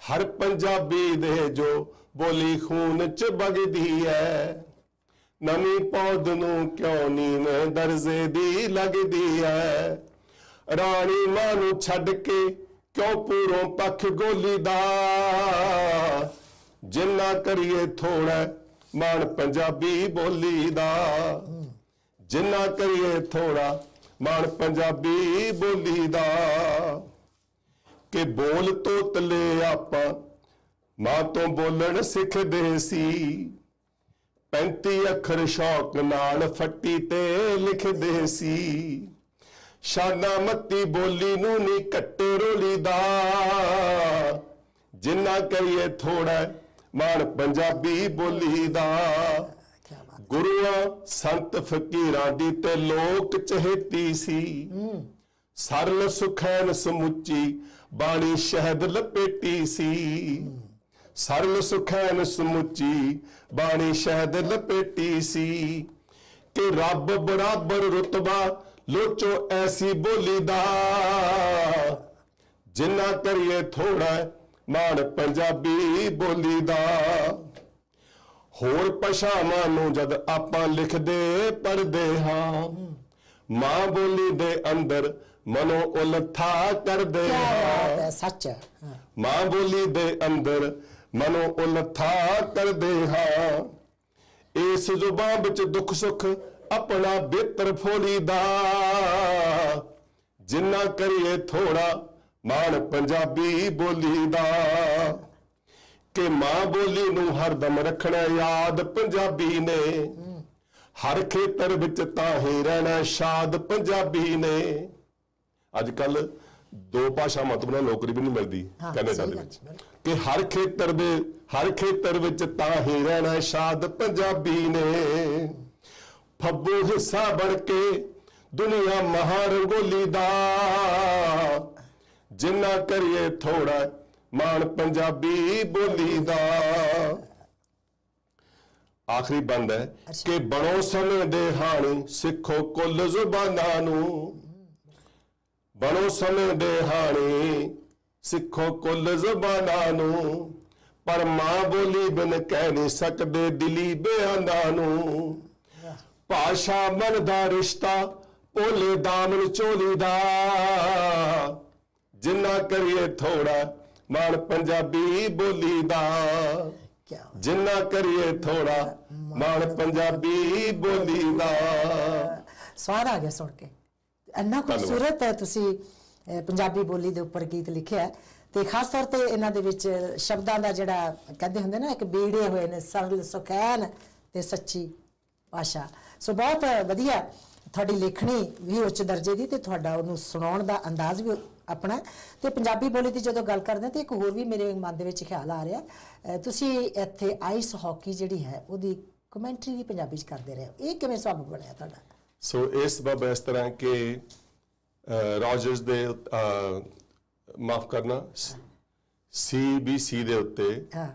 ਹਰ ਪੰਜਾਬੀ ਦੇ ਜੋ ਬੋਲੀ ਖੂਨ ਚ ਵਗਦੀ ਐ ਨਵੀਂ ਪੌਦ ਨੂੰ ਕਿਉਂ ਨੀਵੇਂ ਦਰਜੇ ਦੀ ਲੱਗਦੀ ਐ? ਰਾਣੀ ਮਾਂ ਨੂੰ ਛੱਡ ਕੇ ਕਿਉਂ ਪੂਰੋਂ ਪੱਖ ਗੋਲੀ ਦਾ ਜਿੰਨਾ ਕਰੀਏ ਥੋੜਾ ਮਾਣ ਪੰਜਾਬੀ ਬੋਲੀ ਦਾ ਜਿੰਨਾ ਕਰੀਏ ਥੋੜਾ ਮਾਣ ਪੰਜਾਬੀ ਬੋਲੀ ਦਾ ਕਿ ਬੋਲ ਤੋਂ ਤਲੇ ਆਪਾਂ ਮਾਂ ਤੋਂ ਬੋਲਣ ਸਿੱਖਦੇ ਸੀ। 35 ਅੱਖਰ ਸ਼ੌਕ ਨਾਲ ਫੱਟੀ ਤੇ ਲਿਖਦੇ ਸੀ। ਸ਼ਾਨਾ ਮੱਤੀ ਬੋਲੀ ਨੂੰ ਨਹੀਂ ਕੱਟੇ ਰੋਲੀ ਦਾ ਜਿੰਨਾ ਕਰੀਏ ਥੋੜਾ ਮਾਣ ਪੰਜਾਬੀ ਬੋਲੀ ਦਾ ਗੁਰੂਆਂ, ਸੰਤ ਫਕੀਰਾਂ ਦੀ ਤੇ ਲੋਕ ਚਹੇਤੀ ਸੀ। ਸਰਲ ਸੁਖੈਨ ਸਮੁੱਚੀ ਬਾਣੀ ਸ਼ਹਿਦ ਲਪੇਟੀ ਸੀ। ਸਰਲ ਸੁਖੈਨ ਸਮੁੱਚੀ ਬਾਣੀ ਸ਼ਹਿਦ ਲਪੇਟੀ ਸੀ। ਕਿ ਰੱਬ ਬਰਾਬਰ ਰਤਬਾ ਲੋਚੋ ਐਸੀ ਬੋਲੀ ਦਾ। ਜਿੰਨਾ ਕਰੀਏ ਥੋੜਾ ਮਾਣ ਪੰਜਾਬੀ ਬੋਲੀ ਦਾ। ਹੋਰ ਭਾਸ਼ਾਵਾਂ ਨੂੰ ਜਦ ਆਪਾਂ ਲਿਖਦੇ ਪੜ੍ਹਦੇ ਹਾਂ ਮਾਂ ਬੋਲੀ ਦੇ ਅੰਦਰ ਮਨੋ ਉਲਥਾ ਕਰਦੇ ਹਾਂ। ਸੱਚ। ਮਾਂ ਬੋਲੀ ਦੇ ਅੰਦਰ ਮਨੋ ਉਲਥਾ ਕਰਦੇ ਹਾਂ। ਇਸ ਜ਼ੁਬਾਨ ਵਿੱਚ ਦੁੱਖ ਸੁੱਖ ਆਪਣਾ ਬਿਹਤਰ ਫੋਲੀ ਦਾ ਜਿੰਨਾ ਕਰੀਏ ਥੋੜਾ ਮਾਣ ਪੰਜਾਬੀ ਬੋਲੀ ਦਾ ਕਿ ਮਾਂ ਬੋਲੀ ਨੂੰ ਹਰਦਮ ਰੱਖਣਾ ਯਾਦ ਪੰਜਾਬੀ ਨੇ। ਹਰ ਖੇਤਰ ਵਿੱਚ ਤਾਂ ਹੀ ਰਹਿਣਾ ਸ਼ਾਦ ਪੰਜਾਬੀ ਨੇ। ਅੱਜ ਕੱਲ ਦੋ ਭਾਸ਼ਾਵਾਂ ਤੋਂ ਬਿਨਾਂ ਨੌਕਰੀ ਵੀ ਨਹੀਂ ਮਿਲਦੀ ਕੈਨੇਡਾ ਦੇ ਗੱਲ, ਵਿੱਚ। ਕਿ ਹਰ ਖੇਤਰ ਦੇ ਹਰ ਖੇਤਰ ਵਿੱਚ ਤਾਂ ਹੀ ਰਹਿਣਾ ਸ਼ਾਦ ਪੰਜਾਬੀ ਨੇ। ਫੱਬੂ ਹਿੱਸਾ ਬਣ ਕੇ ਦੁਨੀਆ ਮਹਾਰੰਗੋਲੀ ਦਾ। ਜਿੰਨਾ ਕਰੀਏ ਥੋੜਾ ਮਾਣ ਪੰਜਾਬੀ ਬੋਲੀ ਦਾ। ਆਖਰੀ ਬੰਦ ਹੈ ਕਿ ਬਣੋ ਸਮੇਂ ਦੇ ਹਾਣੀ ਸਿੱਖੋ ਕੁੱਲ ਜ਼ੁਬਾਨਾਂ ਨੂੰ। ਬਣੋ ਸਮੇਂ ਦੇ ਹਾਣੀ ਸਿੱਖੋ ਕੁੱਲ ਜ਼ਬਾਨਾਂ ਨੂੰ ਪਰ ਮਾਂ ਬੋਲੀ ਬਿਨ ਕਹਿ ਨਹੀਂ ਸਕਦੇ ਦਿਲੀ ਬਿਆਨਾਂ ਨੂੰ। ਭਾਸ਼ਾ ਮਨ ਦਾ ਰਿਸ਼ਤਾ ਭੋਲੇ ਦਾਮਨ ਚੋਲੀ ਦਾ। ਜਿੰਨਾ ਕਰੀਏ ਥੋੜਾ ਮਾਣ ਪੰਜਾਬੀ ਬੋਲੀ ਦਾ। ਜਿੰਨਾ ਕਰੀਏ ਥੋੜਾ ਮਾਣ ਪੰਜਾਬੀ ਬੋਲੀ ਦਾ। ਸਵਾਦ ਆ ਗਿਆ ਸੁਣ ਕੇ। ਇੰਨਾ ਖੂਬਸੂਰਤ ਹੈ ਤੁਸੀਂ ਪੰਜਾਬੀ ਬੋਲੀ ਦੇ ਉੱਪਰ ਗੀਤ ਲਿਖਿਆ ਹੈ। ਤੇ ਖਾਸ ਤੌਰ ਤੇ ਇਹਨਾਂ ਦੇ ਵਿੱਚ ਸ਼ਬਦਾਂ ਦਾ ਜਿਹੜਾ ਕਹਿੰਦੇ ਹੁੰਦੇ ਨਾ, ਇੱਕ ਬੀੜੇ ਹੋਏ ਨੇ, ਸਰਲ, ਸੁਖੈਨ ਤੇ ਸੱਚੀ ਭਾਸ਼ਾ। ਸੋ ਬਹੁਤ ਵਧੀਆ ਤੁਹਾਡੀ ਲਿਖਣੀ ਵੀ ਉੱਚ ਦਰਜੇ ਦੀ ਤੇ ਤੁਹਾਡਾ ਉਹਨੂੰ ਸੁਣਾਉਣ ਦਾ ਅੰਦਾਜ਼ ਵੀ ਆਪਣਾ ਹੈ। ਤੇ ਪੰਜਾਬੀ ਬੋਲੀ ਦੀ ਜਦੋਂ ਗੱਲ ਕਰਦੇ ਹਾਂ ਤੇ ਇੱਕ ਹੋਰ ਵੀ ਮੇਰੇ ਮਨ ਦੇ ਵਿੱਚ ਖਿਆਲ ਆ ਰਿਹਾ ਤੁਸੀਂ ਇੱਥੇ ਆਈਸ ਹਾਕੀ ਜਿਹੜੀ ਹੈ, ਉਹਦੀ ਕਮੈਂਟਰੀ ਵੀ ਪੰਜਾਬੀ ਚ ਕਰਦੇ ਰਹੇ ਹੋ। ਇਹ ਕਿਵੇਂ ਸਬਬ ਬਣਿਆ ਤੁਹਾਡਾ? ਸੋ ਇਸ ਸਬਬ ਇਸ ਤਰ੍ਹਾਂ ਕਿ ਰੋਜਰਸ ਦੇ ਮਾਫ ਕਰਨਾ ਸੀਬੀਸੀ ਦੇ ਉੱਤੇ ਹਾਂ।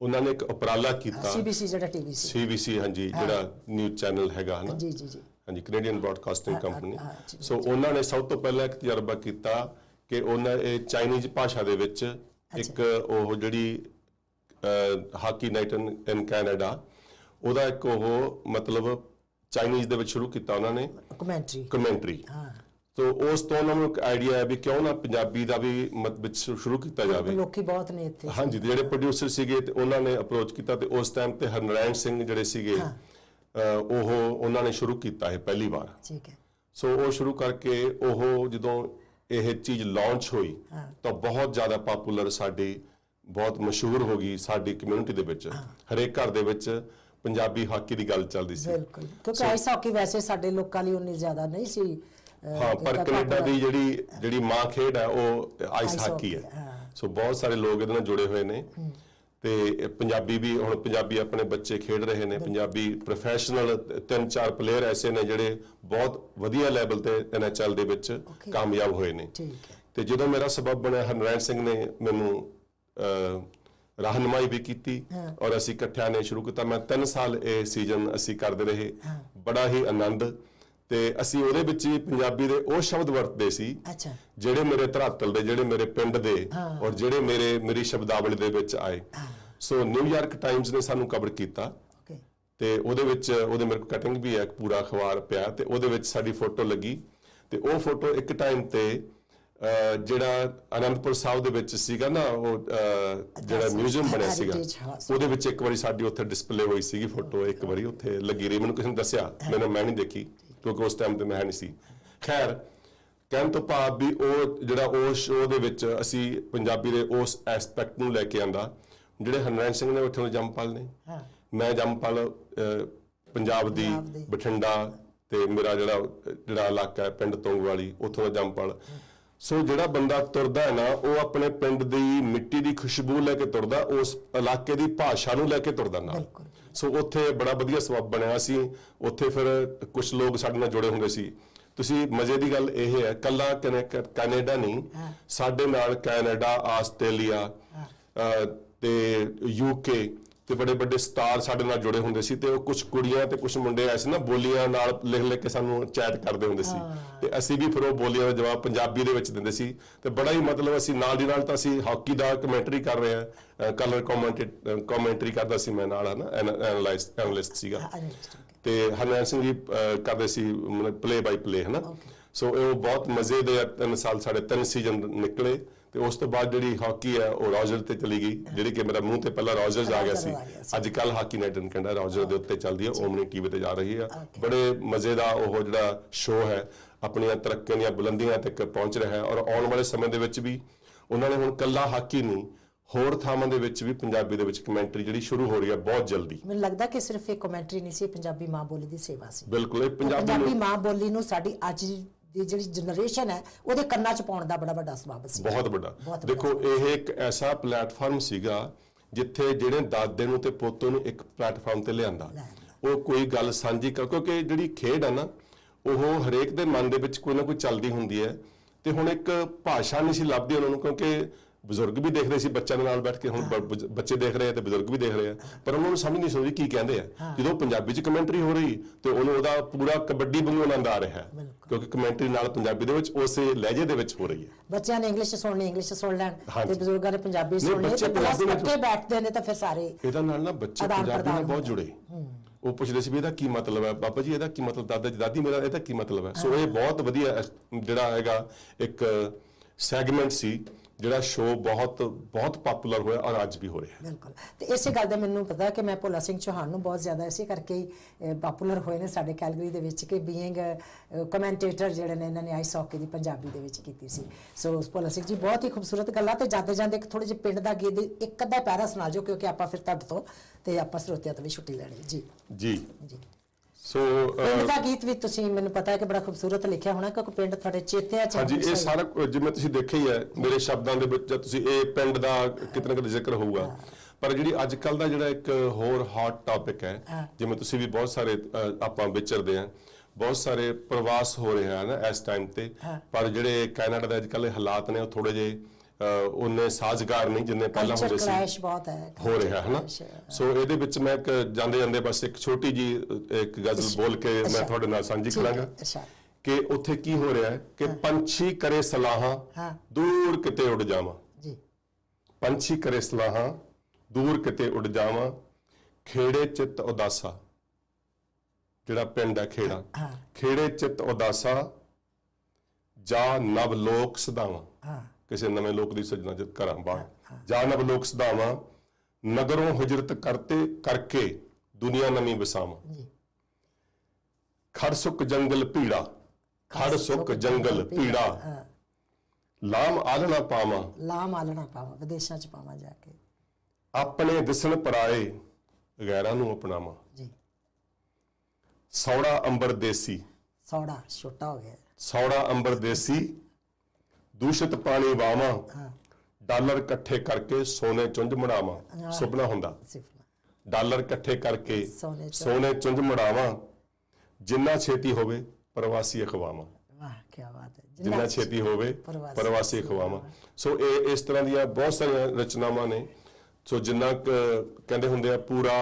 ਉਹਨਾਂ ਨੇ ਇੱਕ ਉਪਰਾਲਾ ਕੀਤਾ। ਸੀਬੀਸੀ ਜਿਹੜਾ ਟੀਵੀ ਸੀ। ਸੀਬੀਸੀ ਹਾਂਜੀ ਜਿਹੜਾ ਨਿਊਜ਼ ਚੈਨਲ ਹੈਗਾ ਹਨਾ? ਜੀ ਜੀ ਜੀ। ਹਾਂਜੀ ਕੈਨੇਡੀਅਨ ਬ੍ਰਾਡਕਾਸਟਿੰਗ ਕੰਪਨੀ। ਸੋ ਉਹਨਾਂ ਨੇ ਸਭ ਤੋਂ ਪਹਿਲਾਂ ਇੱਕ ਤਜਰਬਾ ਕੀਤਾ ਕਿ ਉਹਨਾਂ ਇਹ ਚਾਈਨੀਜ਼ ਭਾਸ਼ਾ ਦੇ ਵਿੱਚ ਇੱਕ ਉਹ ਜਿਹੜੀ ਹਾਕੀ ਨਾਈਟ ਇਨ ਕੈਨੇਡਾ ਉਹਦਾ ਇੱਕ ਉਹ ਮਤਲਬ ਚਾਈਨੀਜ਼ ਦੇ ਵਿੱਚ ਸ਼ੁਰੂ ਕੀਤਾ ਉਹਨਾਂ ਨੇ। ਕਮੈਂਟਰੀ ਕਮੈਂਟਰੀ ਹਾਂ। ਤੋ ਉਸ ਤੋਂ ਉਹਨਾਂ ਨੂੰ ਇੱਕ ਆਈਡੀਆ ਹੈ ਵੀ ਕਿਉਂ ਨਾ ਪੰਜਾਬੀ ਦਾ ਵੀ ਮਤ ਵਿੱਚ ਸ਼ੁਰੂ ਕੀਤਾ ਜਾਵੇ। ਲੋਕੀ ਬਹੁਤ ਨੇ ਇੱਥੇ। ਹਾਂਜੀ ਜਿਹੜੇ ਪ੍ਰੋਡਿਊਸਰ ਸੀਗੇ ਤੇ ਉਹਨਾਂ ਨੇ ਅਪਰੋਚ ਕੀਤਾ ਤੇ ਉਸ ਟਾਈਮ ਤੇ ਹਰਨਰਾਇਣ ਸਿੰਘ ਜਿਹੜੇ ਸੀਗੇ ਉਹ ਉਹਨਾਂ ਨੇ ਸ਼ੁਰੂ ਕੀਤਾ ਹੈ ਪਹਿਲੀ ਵਾਰ। ਠੀਕ ਹੈ। ਸੋ ਉਹ ਸ਼ੁਰੂ ਕਰਕੇ ਉਹ ਜਦੋਂ ਇਹ ਚੀਜ਼ ਲਾਂਚ ਹੋਈ। ਤਾਂ ਬਹੁਤ ਜ਼ਿਆਦਾ ਪਪੂਲਰ ਸਾਡੀ ਬਹੁਤ ਮਸ਼ਹੂਰ ਹੋ ਗਈ ਸਾਡੀ ਕਮਿਊਨਿਟੀ ਦੇ ਵਿੱਚ। ਹਰੇਕ ਘਰ ਦੇ ਵਿੱਚ ਪੰਜਾਬੀ ਹਾਕੀ ਦੀ ਗੱਲ ਚੱਲਦੀ ਸੀ। ਬਿਲਕੁਲ। ਕਿਉਂਕਿ ਆਈਸ ਹਾਕੀ ਵੈਸੇ ਸਾਡੇ ਲੋਕਾਂ ਲਈ ਉਨੀ ਜ਼ਿਆਦਾ ਨਹੀਂ ਸੀ। ਹਾਂ ਪਰ ਕੈਨੇਡਾ ਦੀ ਜਿਹੜੀ ਜਿਹੜੀ ਮਾਂ ਖੇਡ ਹੈ ਉਹ ਆਈਸ ਹਾਕੀ ਹੈ। ਸੋ ਬਹੁਤ ਸਾਰੇ ਲੋਕ ਇਹਦੇ ਨਾਲ ਜੁੜੇ ਹੋਏ ਨੇ। ਤੇ ਪੰਜਾਬੀ ਵੀ ਹੁਣ ਪੰਜਾਬੀ ਆਪਣੇ ਬੱਚੇ ਖੇਡ ਰਹੇ ਨੇ। ਪੰਜਾਬੀ ਪ੍ਰੋਫੈਸ਼ਨਲ ਤਿੰਨ ਚਾਰ ਪਲੇਅਰ ਐਸੇ ਨੇ ਜਿਹੜੇ ਬਹੁਤ ਵਧੀਆ ਲੈਵਲ ਤੇ ਐਨਐਚਐਲ ਦੇ ਵਿੱਚ ਕਾਮਯਾਬ ਹੋਏ ਨੇ। ਤੇ ਜਦੋਂ ਮੇਰਾ ਸਬਬ ਬਣਿਆ ਹਰਨਰਾਇਣ ਸਿੰਘ ਨੇ ਮੈਨੂੰ ਰਹਿਨੁਮਾਈ ਵੀ ਕੀਤੀ ਔਰ ਅਸੀਂ ਇਕੱਠਿਆਂ ਨੇ ਸ਼ੁਰੂ ਕੀਤਾ। ਮੈਂ 3 ਸਾਲ ਇਹ ਸੀਜ਼ਨ ਅਸੀਂ ਕਰਦੇ ਰਹੇ। ਬੜਾ ਹੀ ਆਨੰਦ। ਤੇ ਅਸੀਂ ਉਹਦੇ ਵਿੱਚ ਵੀ ਪੰਜਾਬੀ ਦੇ ਉਹ ਸ਼ਬਦ ਵਰਤਦੇ ਸੀ ਅੱਛਾ। ਜਿਹੜੇ ਮੇਰੇ ਧਰਾਤਲ ਦੇ ਜਿਹੜੇ ਮੇਰੇ ਪਿੰਡ ਦੇ ਔਰ ਜਿਹੜੇ ਮੇਰੇ ਮੇਰੀ ਸ਼ਬਦਾਵਲੀ ਦੇ ਵਿੱਚ ਆਏ। ਸੋ ਨਿਊਯਾਰਕ ਟਾਈਮਜ਼ ਨੇ ਸਾਨੂੰ ਕਵਰ ਕੀਤਾ। ਤੇ ਉਹਦੇ ਵਿੱਚ ਉਹਦੇ ਮੇਰੇ ਕੋਲ ਕਟਿੰਗ ਵੀ ਹੈ ਇੱਕ ਪੂਰਾ ਅਖਬਾਰ ਪਿਆ ਤੇ ਉਹਦੇ ਵਿੱਚ ਸਾਡੀ ਫੋਟੋ ਲੱਗੀ। ਤੇ ਉਹ ਫੋਟੋ ਇੱਕ ਟਾਈਮ ਤੇ ਜਿਹੜਾ ਅਨੰਦਪੁਰ ਸਾਹਿਬ ਦੇ ਵਿੱਚ ਸੀਗਾ ਨਾ ਉਹ ਜਿਹੜਾ ਮਿਊਜ਼ੀਅਮ ਬਣਿਆ ਸੀਗਾ। ਉਹਦੇ ਵਿੱਚ ਇੱਕ ਵਾਰੀ ਸਾਡੀ ਉੱਥੇ ਡਿਸਪਲੇ ਹੋਈ ਸੀਗੀ ਫੋਟੋ ਇੱਕ ਵਾਰੀ ਉੱਥੇ ਲੱਗੀ। ਰਹੀ ਮੈਨੂੰ ਕਿਸੇ ਨੇ ਦੱਸਿਆ ਮੈਨੂੰ ਮੈਂ ਨਹੀਂ ਦੇਖੀ। ਕਿਉਂਕਿ ਉਸ ਟਾਈਮ ਤੇ ਮੈਂ ਹੈ ਨਹੀਂ ਸੀ। ਖੈਰ ਕਹਿਣ ਤੋਂ ਭਾਵ ਵੀ ਉਹ ਜਿਹੜਾ ਉਸ ਸ਼ੋਅ ਦੇ ਵਿੱਚ ਅਸੀਂ ਪੰਜਾਬੀ ਦੇ ਉਸ ਐਸਪੈਕਟ ਨੂੰ ਲੈ ਕੇ ਆਂਦਾ ਜਿਹੜੇ ਹਰਨੈਣ ਸਿੰਘ ਨੇ ਉੱਥੇ ਜੰਮਪਲ ਨੇ। ਹਾਂ। ਮੈਂ ਜੰਮਪਲ ਅਹ, ਪੰਜਾਬ ਦੀ ਪੰਜਾਬ ਦੀ। ਬਠਿੰਡਾ ਤੇ ਮੇਰਾ ਜਿਹੜਾ ਜਿਹੜਾ ਇਲਾਕਾ ਹੈ ਪਿੰਡ ਤੋਂਗਵਾਲੀ ਉੱਥੋਂ ਦਾ ਜੰਮਪਲ। ਸੋ ਜਿਹੜਾ ਬੰਦਾ ਤੁਰਦਾ ਹੈ ਨਾ ਉਹ ਆਪਣੇ ਪਿੰਡ ਦੀ ਮਿੱਟੀ ਦੀ ਖੁਸ਼ਬੂ ਲੈ ਕੇ ਤੁਰਦਾ ਉਸ ਇਲਾਕੇ ਦੀ ਭਾਸ਼ਾ ਨੂੰ ਲੈ ਕੇ ਤੁਰਦਾ ਨਾਲ। ਬਿਲਕੁਲ। ਸੋ ਉੱਥੇ ਬੜਾ ਵਧੀਆ ਸਬਬ ਬਣਿਆ ਸੀ। ਉੱਥੇ ਫਿਰ ਕੁਝ ਲੋਕ ਸਾਡੇ ਨਾਲ ਜੁੜੇ ਹੁੰਦੇ ਸੀ। ਤੁਸੀਂ ਮਜ਼ੇ ਦੀ ਗੱਲ ਇਹ ਹੈ ਕੱਲਾ ਕੈਨੇ- ਕੈਨੇਡਾ ਨਹੀਂ ਸਾਡੇ ਨਾਲ ਕੈਨੇਡਾ ਆਸਟ੍ਰੇਲੀਆ ਤੇ ਯੂਕੇ ਤੇ ਬੜੇ ਵੱਡੇ ਸਟਾਰ ਸਾਡੇ ਨਾਲ ਜੁੜੇ ਹੁੰਦੇ ਸੀ ਤੇ ਉਹ ਕੁਝ ਕੁੜੀਆਂ ਤੇ ਕੁਝ ਮੁੰਡੇ ਐਸੇ ਨਾ ਬੋਲੀਆਂ ਨਾਲ ਲਿਖ ਲਿਖ ਕੇ ਸਾਨੂੰ ਚੈਟ ਕਰਦੇ ਹੁੰਦੇ ਸੀ। ਤੇ ਅਸੀਂ ਵੀ ਫਿਰ ਉਹ ਬੋਲੀਆਂ ਦਾ ਜਵਾਬ ਪੰਜਾਬੀ ਦੇ ਵਿੱਚ ਦਿੰਦੇ ਸੀ। ਤੇ ਬੜਾ ਹੀ ਮਤਲਬ ਅਸੀਂ ਨਾਲ ਦੀ ਨਾਲ ਤਾਂ ਅਸੀਂ ਹਾਕੀ ਦਾ ਕਮੈਂਟਰੀ ਕਰ ਰਹੇ ਹਾਂ। ਕਲਰ ਕਮੈਂਟਰੀ ਕਰਦਾ ਸੀ ਮੈਂ ਨਾਲ ਹਨਾ ਐਨਾਲਾਈਸਟ ਐਨਾਲਿਸਟ ਸੀਗਾ. ਤੇ ਹਰਨੈਣ ਸਿੰਘ ਜੀ ਕਰਦੇ ਸੀ ਪਲੇ ਬਾਈ ਪਲੇ ਹਨਾ। ਸੋ ਇਹ ਉਹ ਬਹੁਤ ਮਜ਼ੇ ਦੇ ਤਿੰਨ ਸਾਲ ਸਾਡੇ ਤਿੰਨ ਸੀਜ਼ਨ ਨਿਕਲੇ। ਤੇ ਉਸ ਤੋਂ ਬਾਅਦ ਜਿਹੜੀ ਹਾਕੀ ਹੈ ਉਹ ਰੋਜਰ ਤੇ ਚਲੀ ਗਈ ਜਿਹੜੀ ਕਿ ਮੇਰਾ ਮੂੰਹ ਤੇ ਪਹਿਲਾਂ ਰੋਜਰਸ ਆ ਗਿਆ ਸੀ। ਰੋਜਰ ਆ ਗਿਆ ਸੀ। ਅੱਜ ਕੱਲ hockey night in Canada Roger ਦੇ ਉੱਤੇ ਚੱਲਦੀ ਹੈ ਓਮਨੀ ਟੀਵੀ ਤੇ ਜਾ ਰਹੀ ਹੈ ਬੜੇ ਮਜ਼ੇ ਦਾ ਉਹ ਜਿਹੜਾ ਸ਼ੋਅ ਹੈ ਆਪਣੀਆਂ ਤਰੱਕੀਆਂ ਦੀਆਂ ਬੁਲੰਦੀਆਂ ਤੱਕ ਪਹੁੰਚ ਰਿਹਾ ਹੈ ਔਰ ਆਉਣ ਵਾਲੇ ਸਮੇਂ ਦੇ ਵਿੱਚ ਵੀ ਉਹਨਾਂ ਨੇ ਹੁਣ ਕੱਲਾ ਹਾਕੀ ਨਹੀਂ ਹੋਰ ਥਾਵਾਂ ਦੇ ਵਿੱਚ ਵੀ ਪੰਜਾਬੀ ਦੇ ਵਿੱਚ ਕਮੈਂਟਰੀ ਜਿਹੜੀ ਸ਼ੁਰੂ ਹੋ ਰਹੀ ਹੈ ਬਹੁਤ ਜਲਦੀ। ਮੈਨੂੰ ਲੱਗਦਾ ਕਿ ਸਿਰਫ ਇਹ ਕਮੈਂਟਰੀ ਨਹੀਂ ਸੀ ਪੰਜਾਬੀ ਮਾਂ ਬੋਲੀ ਦੀ ਸੇਵਾ ਸੀ। ਬਿਲਕੁਲ ਇਹ ਪੰਜਾਬੀ ਮਾਂ ਬੋਲੀ ਨੂੰ ਸਾਡੀ ਅੱਜ ਦੀ ਜਿਹੜੀ ਜਨਰੇਸ਼ਨ ਹੈ ਉਹਦੇ ਕੰਨਾਂ 'ਚ ਪਾਉਣ ਦਾ ਬੜਾ ਵੱਡਾ ਸਬਬ ਸੀ। ਬਹੁਤ ਵੱਡਾ। ਦੇਖੋ ਇਹ ਇੱਕ ਐਸਾ ਪਲੇਟਫਾਰਮ ਸੀਗਾ ਜਿੱਥੇ ਜਿਹੜੇ ਦਾਦੇ ਨੂੰ ਤੇ ਪੋਤੋ ਨੂੰ ਇੱਕ ਪਲੇਟਫਾਰਮ ਤੇ ਲਿਆਂਦਾ। ਉਹ ਕੋਈ ਗੱਲ ਸਾਂਝੀ ਕਰ ਕਿਉਂਕਿ ਜਿਹੜੀ ਖੇਡ ਆ ਨਾ ਉਹ ਹਰੇਕ ਦੇ ਮਨ ਦੇ ਵਿੱਚ ਕੋਈ ਨਾ ਕੋਈ ਚੱਲਦੀ ਹੁੰਦੀ ਹੈ। ਤੇ ਹੁਣ ਇੱਕ ਭਾਸ਼ਾ ਨਹੀਂ ਸੀ ਲੱਭਦੀ ਉਹਨਾਂ ਨੂੰ ਕਿਉਂਕਿ ਬਜ਼ੁਰਗ ਵੀ ਦੇਖਦੇ ਸੀ ਬੱਚਿਆਂ ਦੇ ਨਾਲ ਬੈਠ ਕੇ ਹੁਣ ਬ- ਬੱਚੇ ਦੇਖ ਰਹੇ ਆ ਤੇ ਬਜ਼ੁਰਗ ਵੀ ਦੇਖ ਰਹੇ ਆ। ਪਰ ਉਹਨਾਂ ਨੂੰ ਸਮਝ ਨਹੀਂ ਸਕਦੀ ਕੀ ਕਹਿੰਦੇ ਆ। ਜਦੋਂ ਪੰਜਾਬੀ 'ਚ ਕਮੈਂਟਰੀ ਹੋ ਰਹੀ ਤੇ ਉਹਨੂੰ ਉਹਦਾ ਪੂਰਾ ਕਬੱਡੀ ਵਾਂਗੂ ਆਨੰਦ ਆ ਰਿਹਾ। ਹੈ ਕਿਉਂਕਿ ਕਮੈਂਟਰੀ ਨਾਲ ਪੰਜਾਬੀ ਦੇ ਵਿੱਚ ਉਸੇ ਲਹਿਜੇ ਦੇ ਵਿੱਚ ਹੋ ਰਹੀ ਹੈ। ਬੱਚਿਆਂ ਨੇ ਇੰਗਲਿਸ਼ ਸੁਣਨੀ ਇੰਗਲਿਸ਼ ਸੁਣ ਲੈਣ ਹਾਂਜੀ। ਤੇ ਬਜ਼ੁਰਗਾਂ ਨੇ ਪੰਜਾਬੀ ਸੁਣਨੀ ਬੱਚੇ ਤੇ ਪਲੱਸ ਪੰਜਾਬੀ ਵਿੱਚ- ਇਕੱਠੇ ਬੈਠਦੇ ਨੇ ਤਾਂ ਫਿਰ ਸਾਰੇ ਇਹਦਾ ਨਾਲ ਨਾ ਬੱਚੇ ਆਦਾਨ ਪੰਜਾਬੀ ਨਾਲ ਪ੍ਰਦਾਨ ਬਹੁਤ ਜੁੜੇ। ਉਹ ਪੁੱਛਦੇ ਸੀ ਵੀ ਇਹਦਾ ਕੀ ਮਤਲਬ ਹੈ? ਬਾਬਾ ਜੀ ਇਹਦਾ ਕੀ ਮਤਲਬ? ਦਾਦਾ ਜੀ ਦਾਦੀ ਮੇਰਾ ਇਹਦਾ ਕੀ ਮਤਲਬ ਹੈ? ਸੋ ਇਹ ਬਹੁਤ ਵਧੀਆ ਜਿਹੜਾ ਹੈਗਾ ਇੱਕ ਸੈਗਮੈਂਟ ਸੀ। ਜਿਹੜਾ ਸ਼ੋਅ ਬਹੁਤ ਬਹੁਤ ਪਪੂਲਰ ਹੋਇਆ ਔਰ ਅੱਜ ਵੀ ਹੋ ਰਿਹਾ। ਹੈ ਬਿਲਕੁਲ। ਤੇ ਇਸੇ ਗੱਲ ਦਾ ਮੈਨੂੰ ਪਤਾ ਕਿ ਮੈਂ ਭੋਲਾ ਸਿੰਘ ਚੌਹਾਨ ਨੂੰ ਬਹੁਤ ਜ਼ਿਆਦਾ ਇਸੇ ਕਰਕੇ ਹੀ ਪਪੂਲਰ ਹੋਏ ਨੇ ਸਾਡੇ ਕੈਲਗਰੀ ਦੇ ਵਿੱਚ ਕਿ ਬੀਇੰਗ ਕਮੈਂਟੇਟਰ ਜਿਹੜੇ ਨੇ ਇਹਨਾਂ ਨੇ ਆਈਸ ਹਾਕੀ ਦੀ ਪੰਜਾਬੀ ਦੇ ਵਿੱਚ ਕੀਤੀ ਸੀ। ਸੋ ਭੋਲਾ ਸਿੰਘ ਜੀ ਬਹੁਤ ਹੀ ਖੂਬਸੂਰਤ ਗੱਲਾਂ ਤੇ ਜਾਂਦੇ ਜਾਂਦੇ ਇੱਕ ਥੋੜੇ ਜਿਹੇ ਪਿੰਡ ਦਾ ਗੀਤ ਇੱਕ ਅੱਧਾ ਪੈਰਾ ਸੁਣਾ ਜੋ ਕਿਉਂਕਿ ਆਪਾਂ ਫਿਰ ਤੁਹਾਡੇ ਤੋਂ ਤੇ ਆਪਾਂ ਸਰੋਤਿਆਂ ਤੋਂ ਵੀ ਛੁੱਟੀ ਲੈਣੀ ਜੀ। ਜੀ। ਜੀ। ਸੋ ਪਿੰਡ ਦਾ ਗੀਤ ਵੀ ਤੁਸੀਂ ਮੈਨੂੰ ਪਤਾ ਹੈ ਕਿ ਬੜਾ ਖੂਬਸੂਰਤ ਲਿਖਿਆ ਹੋਣਾ ਕਿਉਂਕਿ ਪਿੰਡ ਤੁਹਾਡੇ ਚੇਤੇ ਚ ਹਾਂਜੀ ਇਹ ਸਾਰਾ ਜਿਵੇਂ ਤੁਸੀਂ ਦੇਖਿਆ ਹੀ ਹੈ ਮੇਰੇ ਸ਼ਬਦਾਂ ਦੇ ਵਿੱਚ ਜਦ ਤੁਸੀਂ ਇਹ ਪਿੰਡ ਦਾ ਕਿਤੇ ਨਾ ਕਿਤੇ ਜ਼ਿਕਰ ਹੋਊਗਾ। ਪਰ ਜਿਹੜੀ ਅੱਜ ਕੱਲ ਦਾ ਜਿਹੜਾ ਇੱਕ ਹੋਰ ਹੌਟ ਟਾਪਿਕ ਹੈ ਜਿਵੇਂ ਤੁਸੀਂ ਵੀ ਬਹੁਤ ਸਾਰੇ ਆਪਾਂ ਵਿਚਰਦੇ ਆ ਬਹੁਤ ਸਾਰੇ ਪ੍ਰਵਾਸ ਹੋ ਰਹੇ ਹਨ ਇਸ ਟਾਈਮ ਤੇ। ਪਰ ਜਿਹੜੇ ਕੈਨੇਡਾ ਦੇ ਅੱਜ ਕੱਲ ਹਾਲਾਤ ਨੇ ਉਹ ਥੋੜੇ ਜਿਹੇ ਅਹ, ਉਨੇ ਸਾਜ਼ਗਾਰ ਨਹੀਂ ਜਿੰਨੇ ਪਹਿਲਾਂ ਹੁੰਦੇ ਸੀ। ਕਲੈਸ਼ ਬਹੁਤ ਹੈ ਹੋ ਰਿਹਾ ਹੈ। ਨਾ ਸੋ ਇਹਦੇ ਵਿੱਚ ਮੈਂ ਇੱਕ ਜਾਂਦੇ ਜਾਂਦੇ ਬਸ ਇੱਕ ਛੋਟੀ ਜੀ ਇੱਕ ਗਜ਼ਲ ਬੋਲ ਕੇ ਮੈਂ। ਤੁਹਾਡੇ ਨਾਲ ਸਾਂਝੀ ਕਰਾਂਗਾ ਕਿ ਉੱਥੇ ਕੀ ਹੋ ਰਿਹਾ ਹੈ ਕਿ ਪੰਛੀ ਕਰੇ ਸਲਾਹਾਂ ਹਾਂ। ਦੂਰ ਕਿਤੇ ਉੱਡ ਜਾਵਾਂ। ਜੀ। ਪੰਛੀ ਕਰੇ ਸਲਾਹਾਂ ਦੂਰ ਕਿਤੇ ਉੱਡ ਜਾਵਾਂ। ਖੇੜੇ ਚਿੱਤ ਉਦਾਸਾ ਜਿਹੜਾ ਪਿੰਡ ਹੈ ਖੇੜਾ ਖੇੜੇ ਚਿੱਤ ਉਦਾਸਾ ਜਾ ਨਵ ਲੋਕ ਸਦਾਵਾਂ। ਹਾਂ। ਕਿਸੇ ਨਵੇਂ ਲੋਕ ਦੀ ਸਜਣਾ ਜਦ ਕਰਾਂ ਬਾਣ ਜਾ ਨਵ ਲੋਕ ਸਦਾਵਾਂ ਨਗਰੋਂ ਹਿਜਰਤ ਕਰਤੇ ਕਰਕੇ ਦੁਨੀਆ ਨਵੀਂ ਵਸਾਵਾਂ। ਜੀ। ਖੜ ਸੁੱਕ ਜੰਗਲ ਭੀੜਾ ਖੜ ਸੁੱਕ ਜੰਗਲ ਹਾਂ। ਲਾਮ ਆਲਣਾ ਪਾਵਾਂ। ਲਾ ਮਾਲਣਾ ਪਾਵਾਂ ਵਿਦੇਸ਼ਾਂ ਚ ਪਾਵਾਂ ਜਾ ਕੇ। ਆਪਣੇ ਦਿਸਣ ਪਰਾਏ ਗੈਰਾਂ ਨੂੰ ਅਪਣਾਵਾਂ। ਜੀ। ਸੌੜਾ ਅੰਬਰ ਦੇਸੀ। ਸੌੜਾ ਛੋਟਾ ਹੋ ਗਿਆ। ਸੌੜਾ ਅੰਬਰ ਦੇਸੀ ਦੂਸ਼ਿਤ ਪਾਣੀ ਵਾਵਾਂ ਡਾਲਰ ਇਕੱਠੇ ਕਰਕੇ ਸੋਨੇ ਚੁੰਝ ਮੜਾਵਾਂ ਸੁਪਨਾ ਹੁੰਦਾ। ਡਾਲਰ ਇਕੱਠੇ ਕਰਕੇ ਸੋਨੇ ਚੁੰਝ। ਮੜਾਵਾਂ ਜਿੰਨਾ ਛੇਤੀ ਹੋਵੇ ਪ੍ਰਵਾਸੀ ਅਖਵਾਵਾਂ। ਵਾਹ ਕੀ ਬਾਤ ਹੈ। ਜਿੰਨਾ ਛੇਤੀ ਹੋਵੇ ਪ੍ਰਵਾਸੀ ਪ੍ਰਵਾਸੀ ਖਵਾਵਾਂ ਸੋ ਇਹ ਇਸ ਤਰ੍ਹਾਂ ਦੀਆਂ ਬਹੁਤ ਸਾਰੀਆਂ ਰਚਨਾਵਾਂ ਨੇ। ਸੋ ਜਿੰਨਾ ਕਹਿੰਦੇ ਹੁੰਦੇ ਆ ਪੂਰਾ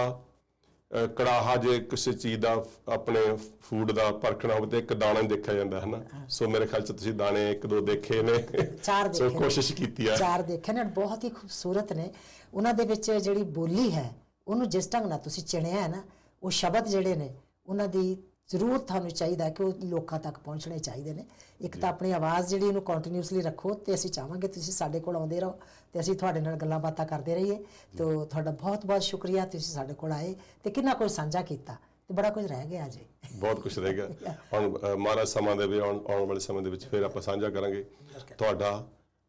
ਕੜਾਹਾ ਜੇ ਕਿਸੇ ਚੀਜ਼ ਦਾ ਆਪਣੇ ਫੂਡ ਦਾ ਪਰਖਣਾ ਹੋਵੇ ਤੇ ਇੱਕ ਦਾਣਾ ਦੇਖਿਆ ਜਾਂਦਾ ਹੈ। ਨਾ ਸੋ ਮੇਰੇ ਖਿਆਲ ਚ ਤੁਸੀਂ ਦਾਣੇ ਇੱਕ ਦੋ ਦੇਖੇ ਨੇ। ਚਾਰ ਸੋ ਦੇਖੇ ਨੇ। ਕੋਸ਼ਿਸ਼ ਕੀਤੀ ਹੈ ਚਾਰ ਦੇਖੇ ਨੇ ਬਹੁਤ ਹੀ ਖੂਬਸੂਰਤ ਨੇ। ਉਹਨਾਂ ਦੇ ਵਿੱਚ ਜਿਹੜੀ ਬੋਲੀ ਹੈ ਉਹਨੂੰ ਜਿਸ ਢੰਗ ਨਾਲ ਤੁਸੀਂ ਚਿਣਿਆ ਹੈ ਨਾ ਉਹ ਸ਼ਬਦ ਜਿਹੜੇ ਨੇ ਉਹਨਾਂ ਦੀ ਜ਼ਰੂਰ ਤੁਹਾਨੂੰ ਚਾਹੀਦਾ ਕਿ ਉਹ ਲੋਕਾਂ ਤੱਕ ਪਹੁੰਚਣੇ ਚਾਹੀਦੇ ਨੇ। ਇੱਕ ਤਾਂ ਆਪਣੀ ਆਵਾਜ਼ ਜਿਹੜੀ ਉਹਨੂੰ ਕੰਟੀਨਿਊਸਲੀ ਰੱਖੋ ਤੇ ਅਸੀਂ ਚਾਹਾਂਗੇ ਤੁਸੀਂ ਸਾਡੇ ਕੋਲ ਆਉਂਦੇ ਰਹੋ ਤੇ ਅਸੀਂ ਤੁਹਾਡੇ ਨਾਲ ਗੱਲਾਂ ਬਾਤਾਂ ਕਰਦੇ ਰਹੀਏ। ਤੋ ਤੁਹਾਡਾ ਬਹੁਤ ਬਹੁਤ ਸ਼ੁਕਰੀਆ ਤੁਸੀਂ ਸਾਡੇ ਕੋਲ ਆਏ ਤੇ ਕਿੰਨਾ ਕੁਝ ਸਾਂਝਾ ਕੀਤਾ ਤੇ ਬੜਾ ਕੁਝ ਰਹਿ ਗਿਆ ਜੀ ਬਹੁਤ ਕੁਝ ਰਹਿ ਗਿਆ। ਹੁਣ ਮਹਾਰਾਜ ਸਮਾਂ ਦੇ ਵੀ ਆਉਣ ਆਉਣ ਵਾਲੇ ਸਮੇਂ ਦੇ ਵਿੱਚ ਫਿਰ ਆਪਾਂ ਸਾਂਝਾ ਕਰਾਂਗੇ। ਤੁਹਾਡਾ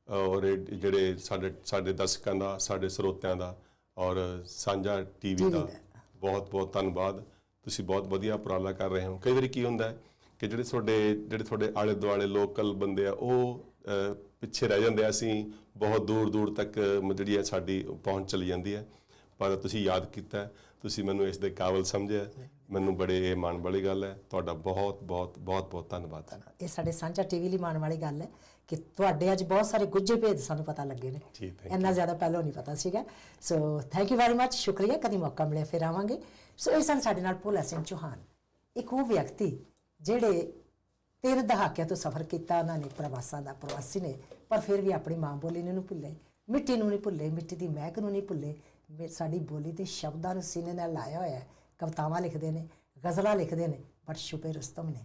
ਔਰ ਜਿਹੜੇ ਸਾਡੇ ਸਾਡੇ ਦਰਸ਼ਕਾਂ ਦਾ ਸਾਡੇ ਸਰੋਤਿਆਂ ਦਾ ਔਰ ਸਾਂਝਾ ਟੀਵੀ ਦਾ। ਬਹੁਤ ਬਹੁਤ ਧੰਨਵਾਦ। ਤੁਸੀਂ ਬਹੁਤ ਵਧੀਆ ਉਪਰਾਲਾ ਕਰ ਰਹੇ ਹੋ। ਕਈ ਵਾਰੀ ਕੀ ਹੁੰਦਾ ਹੈ ਕਿ ਜਿਹੜੇ ਤੁਹਾਡੇ ਜਿਹੜੇ ਤੁਹਾਡੇ ਆਲੇ ਦੁਆਲੇ ਲੋਕਲ ਬੰਦੇ ਆ, ਉਹ ਪਿੱਛੇ ਰਹਿ ਜਾਂਦੇ ਆ। ਅਸੀਂ ਬਹੁਤ ਦੂਰ ਦੂਰ ਤੱਕ ਜਿਹੜੀ ਹੈ ਸਾਡੀ ਪਹੁੰਚ ਚਲੀ ਜਾਂਦੀ ਹੈ। ਪਰ ਤੁਸੀਂ ਯਾਦ ਕੀਤਾ ਤੁਸੀਂ ਮੈਨੂੰ ਇਸ ਦੇ ਕਾਬਲ ਸਮਝਿਆ ਮੈਨੂੰ ਬੜੇ ਮਾਣ ਵਾਲੀ ਗੱਲ ਹੈ। ਤੁਹਾਡਾ ਬਹੁਤ ਬਹੁਤ ਬਹੁਤ ਬਹੁਤ ਧੰਨਵਾਦ। ਇਹ ਸਾਡੇ ਸਾਂਝਾ ਟੀਵੀ ਲਈ ਮਾਣ ਵਾਲੀ ਗੱਲ ਹੈ ਕਿ ਤੁਹਾਡੇ ਅੱਜ ਬਹੁਤ ਸਾਰੇ ਗੁੱਝੇ ਭੇਦ ਸਾਨੂੰ ਪਤਾ ਲੱਗੇ ਨੇ। ਜੀ, thank ਇੰਨਾ ਜ਼ਿਆਦਾ ਪਹਿਲਾਂ ਨਹੀਂ ਪਤਾ ਸੀਗਾ। So thank you very much ਸ਼ੁਕਰੀਆ। ਕਦੀ ਮੌਕਾ ਮਿਲਿਆ ਫਿਰ ਆਵਾਂਗੇ। ਸੋ ਇਹ ਸਨ ਸਾਡੇ ਨਾਲ ਭੋਲਾ ਸਿੰਘ ਚੌਹਾਨ। ਇੱਕ ਉਹ ਵਿਅਕਤੀ ਜਿਹੜੇ ਤਿੰਨ ਦਹਾਕਿਆਂ ਤੋਂ ਸਫ਼ਰ ਕੀਤਾ ਉਹਨਾਂ ਨੇ ਪ੍ਰਵਾਸਾਂ ਦਾ ਪ੍ਰਵਾਸੀ ਨੇ ਪਰ ਫਿਰ ਵੀ ਆਪਣੀ ਮਾਂ ਬੋਲੀ ਨੂੰ ਨਹੀਂ ਭੁੱਲੇ ਮਿੱਟੀ ਨੂੰ ਨਹੀਂ ਭੁੱਲੇ ਮਿੱਟੀ ਦੀ ਮਹਿਕ ਨੂੰ ਨਹੀਂ ਭੁੱਲੇ। ਮੇ- ਸਾਡੀ ਬੋਲੀ ਦੇ ਸ਼ਬਦਾਂ ਨੂੰ ਸੀਨੇ ਨਾਲ ਲਾਇਆ ਹੋਇਆ ਹੈ। ਕਵਿਤਾਵਾਂ ਲਿਖਦੇ ਨੇ, ਗਜ਼ਲਾਂ ਲਿਖਦੇ ਨੇ ਬਟ ਸ਼ੁਪੇ ਰੁਸਤਮ ਨੇ।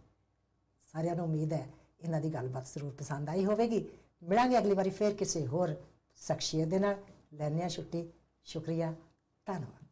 ਸਾਰਿਆਂ ਨੂੰ ਉਮੀਦ ਹੈ ਇਹਨਾਂ ਦੀ ਗੱਲਬਾਤ ਜ਼ਰੂਰ ਪਸੰਦ ਆਈ ਹੋਵੇਗੀ। ਮਿਲਾਂਗੇ ਅਗਲੀ ਵਾਰੀ ਫੇਰ ਕਿਸੇ ਹੋਰ ਸ਼ਖਸੀਅਤ ਦੇ ਨਾਲ। ਲੈਣੇ ਆ ਛੁੱਟੀ। ਸ਼ੁਕਰੀਆ। ਧੰਨਵਾਦ।